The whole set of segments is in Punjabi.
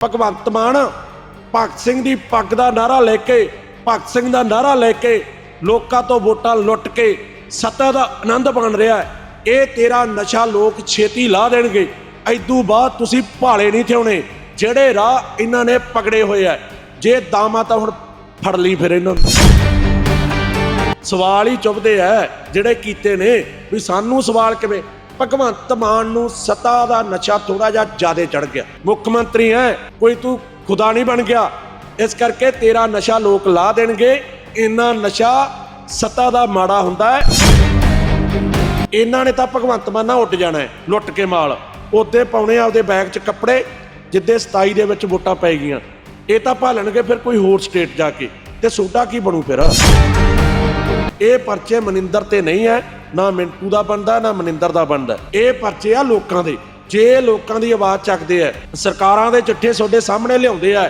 ਭਗਵੰਤ ਮਾਨ ਭਗਤ ਸਿੰਘ ਦੀ ਪੱਗ ਦਾ ਨਾਰਾ ਲੈ ਕੇ, ਭਗਤ ਸਿੰਘ ਦਾ ਨਾਰਾ ਲੈ ਕੇ ਲੋਕਾਂ ਤੋਂ ਵੋਟਾਂ ਲੁੱਟ ਕੇ ਸੱਤਾ ਦਾ ਆਨੰਦ ਬਣ ਰਿਹਾ ਹੈ। ਇਹ ਤੇਰਾ ਨਸ਼ਾ ਲੋਕ ਛੇਤੀ ਲਾ ਦੇਣਗੇ। ਐਦੂ ਬਾਅਦ ਤੁਸੀਂ ਭਾਲੇ ਨਹੀਂ ਥਿਉਣੇ। ਜਿਹੜੇ ਰਾਹ ਇਹਨਾਂ ਨੇ ਪਕੜੇ ਹੋਏ ਆ, ਜੇ ਦਾਮਾ ਤਾਂ ਹੁਣ ਫੜ ਲਈ ਫਿਰ ਇਹਨਾਂ ਨੂੰ। ਸਵਾਲ ਹੀ ਚੁੱਭਦੇ ਐ ਜਿਹੜੇ ਕੀਤੇ ਨੇ ਵੀ ਸਾਨੂੰ ਸਵਾਲ ਕਿਵੇਂ ਭਗਵੰਤ ਮਾਨ ਨੂੰ ਸੱਤਾ ਦਾ ਨਸ਼ਾ ਥੋੜਾ ਜਿਹਾ ਜ਼ਿਆਦਾ ਚੜ ਗਿਆ। ਮੁੱਖ ਮੰਤਰੀ ਹੈ ਕੋਈ ਤੂੰ ਖੁਦਾ ਨਹੀਂ ਬਣ ਗਿਆ। ਇਸ ਕਰਕੇ ਤੇਰਾ ਨਸ਼ਾ ਲੋਕ ਲਾ ਦੇਣਗੇ। ਇੰਨਾ ਨਸ਼ਾ ਸੱਤਾ ਦਾ ਮਾੜਾ ਹੁੰਦਾ ਹੈ। ਇਹਨਾਂ ਨੇ ਤਾਂ ਭਗਵੰਤ ਮਾਨ ਨਾਲ ਉੱਡ ਜਾਣਾ ਹੈ, ਲੁੱਟ ਕੇ ਮਾਲ। ਉੱਤੇ ਪਾਉਣੇ ਆ ਆਪਦੇ ਬੈਗ 'ਚ ਕੱਪੜੇ ਜਿੱਦੇ 27 ਦੇ ਵਿੱਚ ਵੋਟਾਂ ਪੈ ਗਈਆਂ। ਇਹ ਤਾਂ ਭਾਲਣਗੇ ਫਿਰ ਕੋਈ ਹੋਰ ਸਟੇਟ ਜਾ ਕੇ। ਤੇ ਸੋਡਾ ਕੀ ਬਣੂ ਫਿਰ? ਇਹ ਪਰਚੇ ਮਨਿੰਦਰ ਤੇ ਨਹੀਂ ਹੈ, ਨਾ ਮਿੰਟੂ ਦਾ ਬਣਦਾ, ਨਾ ਮਨਿੰਦਰ ਦਾ ਬਣਦਾ। ਇਹ ਪਰਚੇ ਆ ਲੋਕਾਂ ਦੇ। ਜੇ ਲੋਕਾਂ ਦੀ ਆਵਾਜ਼ ਚੱਕਦੇ ਆ, ਸਰਕਾਰਾਂ ਦੇ ਚਿੱਠੇ ਤੁਹਾਡੇ ਸਾਹਮਣੇ ਲਿਆਉਂਦੇ ਆ,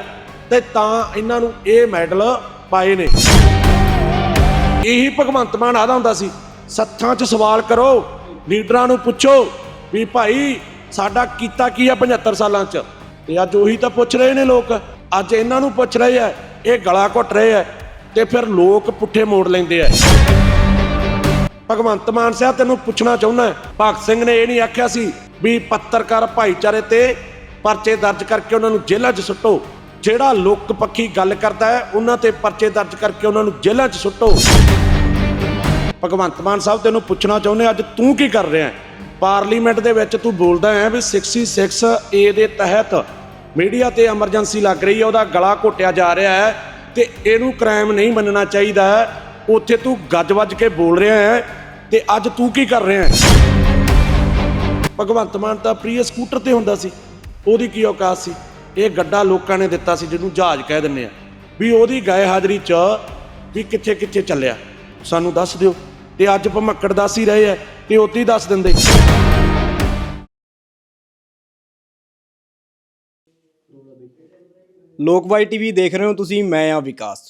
ਤੇ ਤਾਂ ਇਹਨਾਂ ਨੂੰ ਇਹ ਮੈਡਲ ਪਾਏ ਨੇ। ਇਹੀ ਭਗਵੰਤ ਮਾਨ ਆਦਾ ਹੁੰਦਾ ਸੀ, ਸੱਥਾਂ 'ਚ ਸਵਾਲ ਕਰੋ, ਲੀਡਰਾਂ ਨੂੰ ਪੁੱਛੋ ਵੀ ਭਾਈ ਸਾਡਾ ਕੀਤਾ ਕੀ ਆ 75 ਸਾਲਾਂ 'ਚ? ਤੇ ਅੱਜ ਉਹੀ ਤਾਂ ਪੁੱਛ ਰਹੇ ਨੇ ਲੋਕ। ਅੱਜ ਇਹਨਾਂ ਨੂੰ ਪੁੱਛ ਰਹੇ ਆ, ਇਹ ਗਲਾ ਘੁੱਟ ਰਹੇ ਆ ਤੇ ਫਿਰ ਲੋਕ ਪੁੱਠੇ ਮੋੜ ਲੈਂਦੇ ਆ। ਭਗਵੰਤ ਮਾਨ ਸਾਹਿਬ, ਤੈਨੂੰ ਪੁੱਛਣਾ ਚਾਹੁੰਦਾ ਭਗਤ ਸਿੰਘ ਨੇ ਇਹ ਨਹੀਂ ਆਖਿਆ ਸੀ ਵੀ ਪੱਤਰਕਾਰ ਭਾਈਚਾਰੇ ਤੇ ਪਰਚੇ ਦਰਜ ਕਰਕੇ ਉਹਨਾਂ ਨੂੰ ਜੇਲ੍ਹਾਂ 'ਚ ਸੁੱਟੋ। ਜਿਹੜਾ ਲੋਕ ਪੱਖੀ ਗੱਲ ਕਰਦਾ ਹੈ, ਉਹਨਾਂ ਤੇ ਪਰਚੇ ਦਰਜ ਕਰਕੇ ਉਹਨਾਂ ਨੂੰ ਜੇਲ੍ਹਾਂ 'ਚ ਸੁੱਟੋ। ਭਗਵੰਤ ਮਾਨ ਸਾਹਿਬ, ਤੈਨੂੰ ਪੁੱਛਣਾ ਚਾਹੁੰਦੇ ਅੱਜ ਤੂੰ ਕੀ ਕਰ ਰਿਹਾ ਹੈ? ਪਾਰਲੀਮੈਂਟ ਦੇ ਵਿੱਚ ਤੂੰ ਬੋਲਦਾ ਹੈ ਵੀ 66 ਏ ਦੇ ਤਹਿਤ ਮੀਡੀਆ ਤੇ ਐਮਰਜੈਂਸੀ ਲੱਗ ਰਹੀ ਹੈ, ਉਹਦਾ ਗਲਾ ਘੋਟਿਆ ਜਾ ਰਿਹਾ ਹੈ। ਤੇ ਇਹਨੂੰ ਕ੍ਰਾਈਮ ਨਹੀਂ ਮੰਨਣਾ ਚਾਹੀਦਾ। ਉੱਥੇ ਤੂੰ ਗੱਜ-ਵੱਜ ਕੇ ਬੋਲ ਰਿਹਾ ਹੈ ਤੇ ਅੱਜ ਤੂੰ ਕੀ ਕਰ ਰਿਹਾ ਹੈ? ਭਗਵੰਤ ਮਾਨ ਤਾਂ ਪ੍ਰੀਅ ਸਕੂਟਰ ਤੇ ਹੁੰਦਾ ਸੀ। ਉਹਦੀ ਕੀ ਔਕਾਤ ਸੀ? ਇਹ ਗੱਡਾ ਲੋਕਾਂ ਨੇ ਦਿੱਤਾ ਸੀ, ਜਿਹਨੂੰ ਜਹਾਜ਼ ਕਹਿ ਦਿੰਦੇ ਆ। ਵੀ ਉਹਦੀ ਗਏ ਹਾਜ਼ਰੀ 'ਚ ਵੀ ਕਿੱਥੇ ਕਿੱਥੇ ਚੱਲਿਆ। ਸਾਨੂੰ ਦੱਸ ਦਿਓ, ਤੇ ਅੱਜ ਭਮੱਕੜ ਦੱਸ ਹੀ ਰਹੇ ਆ, ਤੇ ਉੱਥੇ ਹੀ ਦੱਸ ਦਿੰਦੇ। ਲੋਕਵਾਈ ਟੀਵੀ ਦੇਖ ਰਹੇ ਹੋ ਤੁਸੀਂ ਮੈਂ ਆ ਵਿਕਾਸ।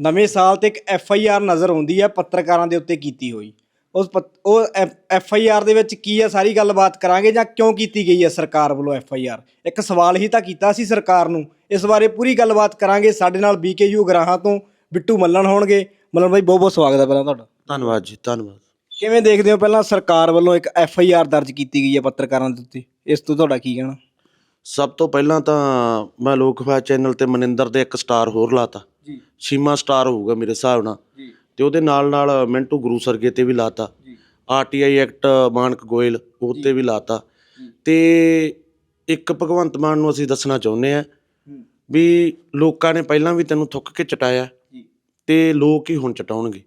ਨਵੇਂ ਸਾਲ ਤੇ ਇੱਕ ਐਫ ਆਈ ਆਰ ਨਜ਼ਰ ਆਉਂਦੀ ਹੈ ਪੱਤਰਕਾਰਾਂ ਦੇ ਉੱਤੇ ਕੀਤੀ ਹੋਈ। ਉਸ ਉਹ ਐਫ ਆਈ ਆਰ ਦੇ ਵਿੱਚ ਕੀ ਹੈ ਸਾਰੀ ਗੱਲਬਾਤ ਕਰਾਂਗੇ ਜਾਂ ਕਿਉਂ ਕੀਤੀ ਗਈ ਹੈ ਸਰਕਾਰ ਵੱਲੋਂ ਐਫ ਆਈ ਆਰ? ਇੱਕ ਸਵਾਲ ਹੀ ਤਾਂ ਕੀਤਾ ਸੀ ਸਰਕਾਰ ਨੂੰ। ਇਸ ਬਾਰੇ ਪੂਰੀ ਗੱਲਬਾਤ ਕਰਾਂਗੇ। ਸਾਡੇ ਨਾਲ ਬੀਕੇਯੂ ਗਰਾਹਾਂ ਤੋਂ ਬਿੱਟੂ ਮੱਲਣ ਹੋਣਗੇ। ਮੱਲਣ ਬਾਈ ਬਹੁਤ ਬਹੁਤ ਸਵਾਗਤ ਹੈ ਪਹਿਲਾਂ ਤੁਹਾਡਾ। ਧੰਨਵਾਦ ਜੀ ਧੰਨਵਾਦ। ਕਿਵੇਂ ਦੇਖਦੇ ਹੋ ਪਹਿਲਾਂ ਸਰਕਾਰ ਵੱਲੋਂ ਇੱਕ ਐਫ ਆਈ ਆਰ ਦਰਜ ਕੀਤੀ ਗਈ ਹੈ ਪੱਤਰਕਾਰਾਂ ਦੇ ਉੱਤੇ? ਇਸ ਤੋਂ ਤੁਹਾਡਾ ਕੀ ਕਹਿਣਾ? ਸਭ ਤੋਂ ਪਹਿਲਾਂ ਤਾਂ ਮੈਂ ਲੋਕਫਾ ਚੈਨਲ ਤੇ ਮਨਿੰਦਰ ਦੇ ਇੱਕ ਸਟਾਰ ਹੋਰ ਲਾਤਾ। ਜੀ। ਛੀਮਾ ਸਟਾਰ ਹੋਊਗਾ ਮੇਰੇ ਹਿਸਾਬ ਨਾਲ। ਜੀ। ਤੇ ਉਹਦੇ ਨਾਲ ਨਾਲ ਮਿੰਟੂ ਗੁਰੂ ਸਰਗੇ ਤੇ ਵੀ ਲਾਤਾ। ਜੀ। ਆਰਟੀਆਈ ਐਕਟ ਮਾਨਕ ਗੋਇਲ ਉਹ ਤੇ ਵੀ ਲਾਤਾ। ਤੇ ਇੱਕ ਭਗਵੰਤ ਮਾਨ ਨੂੰ ਅਸੀਂ ਦੱਸਣਾ ਚਾਹੁੰਦੇ ਆ ਵੀ ਲੋਕਾਂ ਨੇ ਪਹਿਲਾਂ ਵੀ ਤੈਨੂੰ ਥੁੱਕ ਕੇ ਚਟਾਇਆ। ਤੇ ਲੋਕ ਹੀ ਹੁਣ ਚਟਾਉਣਗੇ।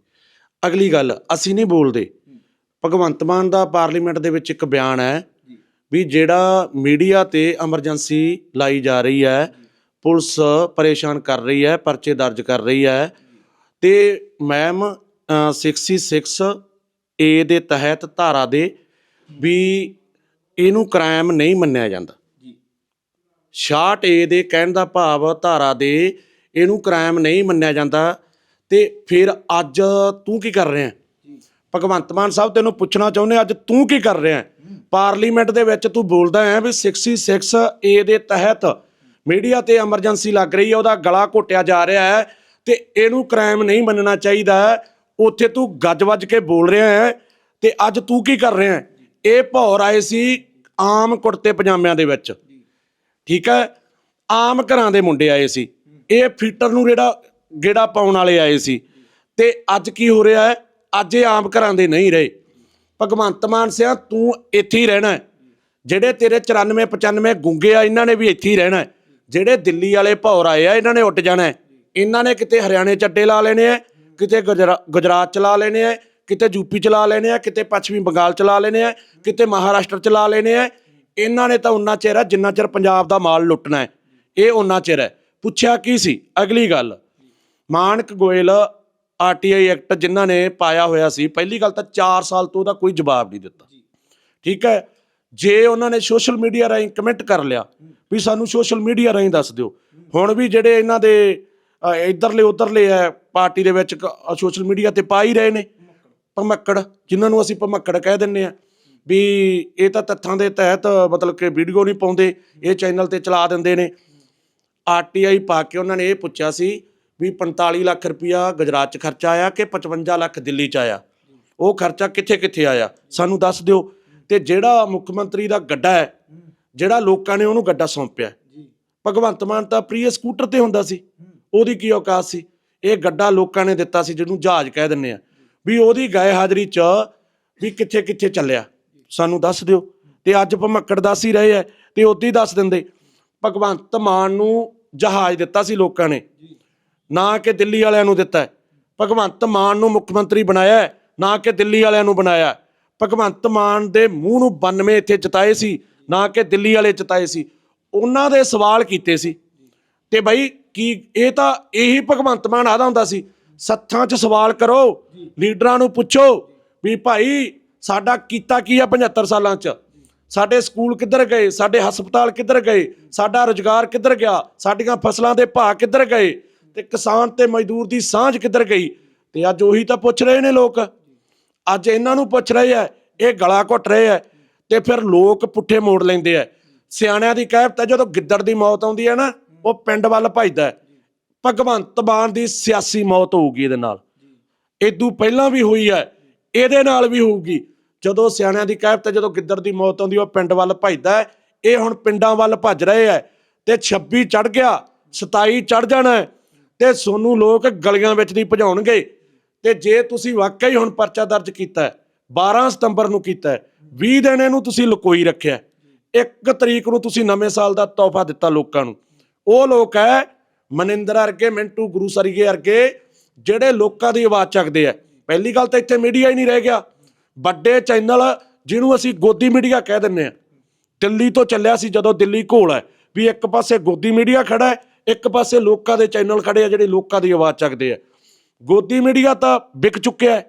ਅਗਲੀ ਗੱਲ ਅਸੀਂ ਨਹੀਂ ਬੋਲਦੇ। ਭਗਵੰਤ ਮਾਨ ਦਾ ਪਾਰਲੀਮੈਂਟ ਦੇ ਵਿੱਚ ਇੱਕ ਬਿਆਨ ਹੈ ਵੀ ਜਿਹੜਾ ਮੀਡੀਆ ਤੇ ਐਮਰਜੈਂਸੀ ਲਾਈ ਜਾ ਰਹੀ ਹੈ ਪੁਲਿਸ ਪਰੇਸ਼ਾਨ ਕਰ ਰਹੀ ਹੈ ਪਰਚੇ ਦਰਜ ਕਰ ਰਹੀ ਹੈ ਤੇ ਮੈਮ 66 ਏ ਦੇ ਤਹਿਤ ਧਾਰਾ ਦੇ ਵੀ ਇਹਨੂੰ ਕ੍ਰਾਈਮ ਨਹੀਂ ਮੰਨਿਆ ਜਾਂਦਾ। ਜੀ। 66 ਏ ਦੇ ਕਹਿਣ ਦਾ ਭਾਵ ਧਾਰਾ ਦੇ ਇਹਨੂੰ ਕ੍ਰਾਈਮ ਨਹੀਂ ਮੰਨਿਆ ਜਾਂਦਾ ਤੇ ਫਿਰ ਅੱਜ ਤੂੰ ਕੀ ਕਰ ਰਿਹਾ? ਭਗਵੰਤ ਮਾਨ ਸਾਹਿਬ ਤੈਨੂੰ ਪੁੱਛਣਾ ਚਾਹੁੰਦੇ ਅੱਜ ਤੂੰ ਕੀ ਕਰ ਰਿਹਾ ਹੈ? ਪਾਰਲੀਮੈਂਟ ਦੇ ਵਿੱਚ ਤੂੰ ਬੋਲਦਾ ਹੈ ਵੀ 66 ਏ ਦੇ ਤਹਿਤ ਮੀਡੀਆ ਤੇ ਐਮਰਜੈਂਸੀ ਲੱਗ ਰਹੀ ਹੈ, ਉਹਦਾ ਗਲਾ ਘੋਟਿਆ ਜਾ ਰਿਹਾ ਹੈ ਤੇ ਇਹਨੂੰ ਕ੍ਰਾਈਮ ਨਹੀਂ ਮੰਨਣਾ ਚਾਹੀਦਾ ਉੱਥੇ ਤੂੰ ਗੱਜ-ਵੱਜ ਕੇ ਬੋਲ ਰਿਹਾ ਹੈ ਤੇ ਅੱਜ ਤੂੰ ਕੀ ਕਰ ਰਿਹਾ ਹੈ? ਇਹ ਭੌਰ ਆਏ ਸੀ ਆਮ ਕੁੜਤੇ ਪਜਾਮਿਆਂ ਦੇ ਵਿੱਚ। ਠੀਕ ਹੈ? ਆਮ ਘਰਾਂ ਦੇ ਮੁੰਡੇ ਆਏ ਸੀ। ਇਹ ਫੀਟਰ ਨੂੰ ਜਿਹੜਾ ਗੇੜਾ ਪਾਉਣ ਵਾਲੇ ਆਏ ਸੀ। ਤੇ ਅੱਜ ਕੀ ਹੋ ਰਿਹਾ ਹੈ? ਅੱਜ ਇਹ ਆਮ ਘਰਾਂ ਦੇ ਨਹੀਂ ਰਹੇ। ਭਗਵੰਤ ਮਾਨ ਸਿਆ, ਤੂੰ ਇੱਥੇ ਹੀ ਰਹਿਣਾ ਜਿਹੜੇ ਤੇਰੇ 94 95 ਗੁੰਗੇ ਆ, ਇਹਨਾਂ ਨੇ ਵੀ ਇੱਥੇ ਹੀ ਰਹਿਣਾ ਜਿਹੜੇ ਦਿੱਲੀ ਵਾਲੇ ਭੌਰ ਆਏ ਆ, ਇਹਨਾਂ ਨੇ ਉੱਡ ਜਾਣਾ ਇਹਨਾਂ ਨੇ ਕਿਤੇ ਹਰਿਆਣੇ ਚੱਡੇ ਲਾ ਲੈਣੇ ਆ, ਕਿਤੇ ਗੁਜਰਾ- ਗੁਜਰਾਤ ਚਲਾ ਲੈਣੇ ਆ, ਕਿਤੇ ਯੂਪੀ ਚਲਾ ਲੈਣੇ ਆ, ਕਿਤੇ ਪੱਛਮੀ ਬੰਗਾਲ ਚਲਾ ਲੈਣੇ ਆ, ਕਿਤੇ ਮਹਾਰਾਸ਼ਟਰ ਚਲਾ ਲੈਣੇ ਆ। ਇਹਨਾਂ ਨੇ ਤਾਂ ਉਨਾ ਚਿਰ ਹੈ ਜਿੰਨਾ ਚਿਰ ਪੰਜਾਬ ਦਾ ਮਾਲ ਲੁੱਟਣਾ ਹੈ। ਇਹ ਉਨਾ ਚਿਰ ਹੈ। ਪੁੱਛਿਆ ਕੀ ਸੀ? ਅਗਲੀ ਗੱਲ। ਮਾਨਕ ਗੋਇਲ ਆਰਟੀਆਈ ਐਕਟ ਜਿਨ੍ਹਾਂ ਨੇ ਪਾਇਆ ਹੋਇਆ ਸੀ ਪਹਿਲੀ ਗੱਲ ਤਾਂ 4 ਸਾਲ ਤੋਂ ਉਹਦਾ ਕੋਈ ਜਵਾਬ ਨਹੀਂ ਦਿੱਤਾ। ਠੀਕ ਹੈ? ਜੇ ਉਹਨਾਂ ਨੇ ਸੋਸ਼ਲ ਮੀਡੀਆ ਰਾਹੀਂ ਕਮੈਂਟ ਕਰ ਲਿਆ ਵੀ ਸਾਨੂੰ ਸੋਸ਼ਲ ਮੀਡੀਆ ਰਾਹੀਂ ਦੱਸ ਦਿਓ ਹੁਣ ਵੀ ਜਿਹੜੇ ਇਹਨਾਂ ਦੇ ਇੱਧਰਲੇ ਉੱਧਰਲੇ ਹੈ ਪਾਰਟੀ ਦੇ ਵਿੱਚ ਸੋਸ਼ਲ ਮੀਡੀਆ ਤੇ ਪਾ ਹੀ ਰਹੇ ਨੇ। ਭਮੱਕੜ ਜਿਨ੍ਹਾਂ ਨੂੰ ਅਸੀਂ ਭਮੱਕੜ ਕਹਿ ਦਿੰਨੇ ਆ ਵੀ ਇਹ ਤਾਂ ਤੱਥਾਂ ਦੇ ਤਹਿਤ ਮਤਲਬ ਕਿ ਵੀਡੀਓ ਨਹੀਂ ਪਾਉਂਦੇ ਇਹ ਚੈਨਲ ਤੇ ਚਲਾ ਦਿੰਦੇ ਨੇ। ਆਰਟੀਆਈ ਪਾ ਕੇ ਉਹਨਾਂ ਨੇ ਇਹ ਪੁੱਛਿਆ ਸੀ ਵੀ 45 ਲੱਖ ਰੁਪਇਆ ਗੁਜਰਾਤ 'ਚ ਖਰਚਾ ਆਇਆ ਕਿ 55 ਲੱਖ ਦਿੱਲੀ 'ਚ ਆਇਆ। ਉਹ ਖਰਚਾ ਕਿੱਥੇ ਕਿੱਥੇ ਆਇਆ? ਸਾਨੂੰ ਦੱਸ ਦਿਓ। ਤੇ ਜਿਹੜਾ ਮੁੱਖ ਮੰਤਰੀ ਦਾ ਗੱਡਾ ਹੈ ਜਿਹੜਾ ਲੋਕਾਂ ਨੇ ਉਹਨੂੰ ਗੱਡਾ ਸੌਂਪਿਆ। ਭਗਵੰਤ ਮਾਨ ਤਾਂ ਪ੍ਰੀਆ ਸਕੂਟਰ ਤੇ ਹੁੰਦਾ ਸੀ। ਉਹਦੀ ਕੀ ਔਕਾਤ ਸੀ? ਇਹ ਗੱਡਾ ਲੋਕਾਂ ਨੇ ਦਿੱਤਾ ਸੀ ਜਿਹਨੂੰ ਜਹਾਜ਼ ਕਹਿ ਦਿੰਨੇ ਆ। ਵੀ ਉਹਦੀ ਗਏ ਹਾਜ਼ਰੀ 'ਚ ਵੀ ਕਿੱਥੇ ਕਿੱਥੇ ਚੱਲਿਆ। ਸਾਨੂੰ ਦੱਸ ਦਿਓ। ਤੇ ਅੱਜ ਭਮੱਕੜ ਦੱਸ ਹੀ ਰਹੇ ਆ। ਤੇ ਉਦੋਂ ਹੀ ਦੱਸ ਦਿੰਦੇ। ਭਗਵੰਤ ਮਾਨ ਨੂੰ ਜਹਾਜ਼ ਦਿੱਤਾ ਸੀ ਲੋਕਾਂ ਨੇ। ਨਾ ਕਿ ਦਿੱਲੀ ਵਾਲਿਆਂ ਨੂੰ ਦਿੱਤਾ ਭਗਵੰਤ ਮਾਨ ਨੂੰ ਮੁੱਖ ਮੰਤਰੀ ਬਣਾਇਆ ਨਾ ਕਿ ਦਿੱਲੀ ਵਾਲਿਆਂ ਨੂੰ ਬਣਾਇਆ ਭਗਵੰਤ ਮਾਨ ਦੇ ਮੂੰਹ ਨੂੰ 92 ਇੱਥੇ ਜਿਤਾਏ ਸੀ, ਨਾ ਕਿ ਦਿੱਲੀ ਵਾਲੇ ਜਿਤਾਏ ਸੀ। ਉਹਨਾਂ ਦੇ ਸਵਾਲ ਕੀਤੇ ਸੀ। ਤੇ ਬਾਈ ਕੀ ਇਹ ਤਾਂ ਇਹੀ ਭਗਵੰਤ ਮਾਨ ਆਦਾ ਹੁੰਦਾ ਸੀ, ਸੱਥਾਂ 'ਚ ਸਵਾਲ ਕਰੋ, ਲੀਡਰਾਂ ਨੂੰ ਪੁੱਛੋ ਵੀ ਭਾਈ ਸਾਡਾ ਕੀਤਾ ਕੀ ਆ 75 ਸਾਲਾਂ 'ਚ? ਸਾਡੇ ਸਕੂਲ ਕਿੱਧਰ ਗਏ? ਸਾਡੇ ਹਸਪਤਾਲ ਕਿੱਧਰ ਗਏ? ਸਾਡਾ ਰੁਜ਼ਗਾਰ ਕਿੱਧਰ ਗਿਆ? ਸਾਡੀਆਂ ਫਸਲਾਂ ਦੇ ਭਾਅ ਕਿੱਧਰ ਗਏ? ਤੇ ਕਿਸਾਨ ਤੇ ਮਜ਼ਦੂਰ ਦੀ ਸਾਂਝ ਕਿੱਧਰ ਗਈ? ਤੇ ਅੱਜ ਉਹੀ ਤਾਂ ਪੁੱਛ ਰਹੇ ਨੇ ਲੋਕ। ਅੱਜ ਇਹਨਾਂ ਨੂੰ ਪੁੱਛ ਰਹੇ ਆ, ਇਹ ਗਲਾ ਘੁੱਟ ਰਹੇ ਆ, ਤੇ ਫਿਰ ਲੋਕ ਪੁੱਠੇ ਮੋੜ ਲੈਂਦੇ ਆ। ਸਿਆਣਿਆਂ ਦੀ ਕਹਿਵਤ ਹੈ, ਜਦੋਂ ਗਿੱਦੜ ਦੀ ਮੌਤ ਆਉਂਦੀ ਹੈ ਨਾ, ਉਹ ਪਿੰਡ ਵੱਲ ਭਜਦਾ ਭਗਵੰਤ ਮਾਨ ਦੀ ਸਿਆਸੀ ਮੌਤ ਹੋਊਗੀ ਇਹਦੇ ਨਾਲ। ਇਦੋਂ ਪਹਿਲਾਂ ਵੀ ਹੋਈ ਹੈ, ਇਹਦੇ ਨਾਲ ਵੀ ਹੋਊਗੀ। ਜਦੋਂ ਸਿਆਣਿਆਂ ਦੀ ਕਹਿਵਤ ਹੈ, ਜਦੋਂ ਗਿੱਦੜ ਦੀ ਮੌਤ ਆਉਂਦੀ, ਉਹ ਪਿੰਡ ਵੱਲ ਭਜਦਾ ਇਹ ਹੁਣ ਪਿੰਡਾਂ ਵੱਲ ਭੱਜ ਰਹੇ ਹੈ। ਤੇ 26 ਚੜ ਗਿਆ 27 ਚੜ ਜਾਣਾ ਤੇ ਸੋਨੂੰ ਲੋਕ ਗਲੀਆਂ ਵਿੱਚ ਨਹੀਂ ਭਜਾਉਣਗੇ। ਤੇ ਜੇ ਤੁਸੀਂ ਵਾਕਿਆ ਹੀ ਹੁਣ ਪਰਚਾ ਦਰਜ ਕੀਤਾ ਹੈ 12 ਸਤੰਬਰ ਨੂੰ ਕੀਤਾ ਹੈ 20 ਦਿਨ ਇਹਨੂੰ ਤੁਸੀਂ ਲੁਕੋਈ ਰੱਖਿਆ ਇੱਕ ਤਰੀਕ ਨੂੰ ਤੁਸੀਂ ਨਵੇਂ ਸਾਲ ਦਾ ਤੋਹਫਾ ਦਿੱਤਾ ਲੋਕਾਂ ਨੂੰ। ਉਹ ਲੋਕ ਹੈ ਮਨਿੰਦਰ ਅਰਗੇ ਮਿੰਟੂ ਗੁਰੂ ਸਰੀਏ ਵਰਗੇ, ਜਿਹੜੇ ਲੋਕਾਂ ਦੀ ਆਵਾਜ਼ ਚੱਕਦੇ ਆ। ਪਹਿਲੀ ਗੱਲ ਤਾਂ ਇੱਥੇ ਮੀਡੀਆ ਹੀ ਨਹੀਂ ਰਹਿ ਗਿਆ। ਵੱਡੇ ਚੈਨਲ ਜਿਹਨੂੰ ਅਸੀਂ ਗੋਦੀ ਮੀਡੀਆ ਕਹਿ ਦਿੰਨੇ ਆ। ਦਿੱਲੀ ਤੋਂ ਚੱਲਿਆ ਸੀ ਜਦੋਂ ਦਿੱਲੀ ਘੋਲ ਹੈ, ਵੀ ਇੱਕ ਪਾਸੇ ਗੋਦੀ ਮੀਡੀਆ ਖੜਾ ਹੈ ਇੱਕ ਪਾਸੇ ਲੋਕਾਂ ਦੇ ਚੈਨਲ ਖੜੇ ਆ ਜਿਹੜੇ ਲੋਕਾਂ ਦੀ ਆਵਾਜ਼ ਚੱਕਦੇ ਆ। ਗੋਦੀ ਮੀਡੀਆ ਤਾਂ ਵਿਕ ਚੁੱਕਿਆ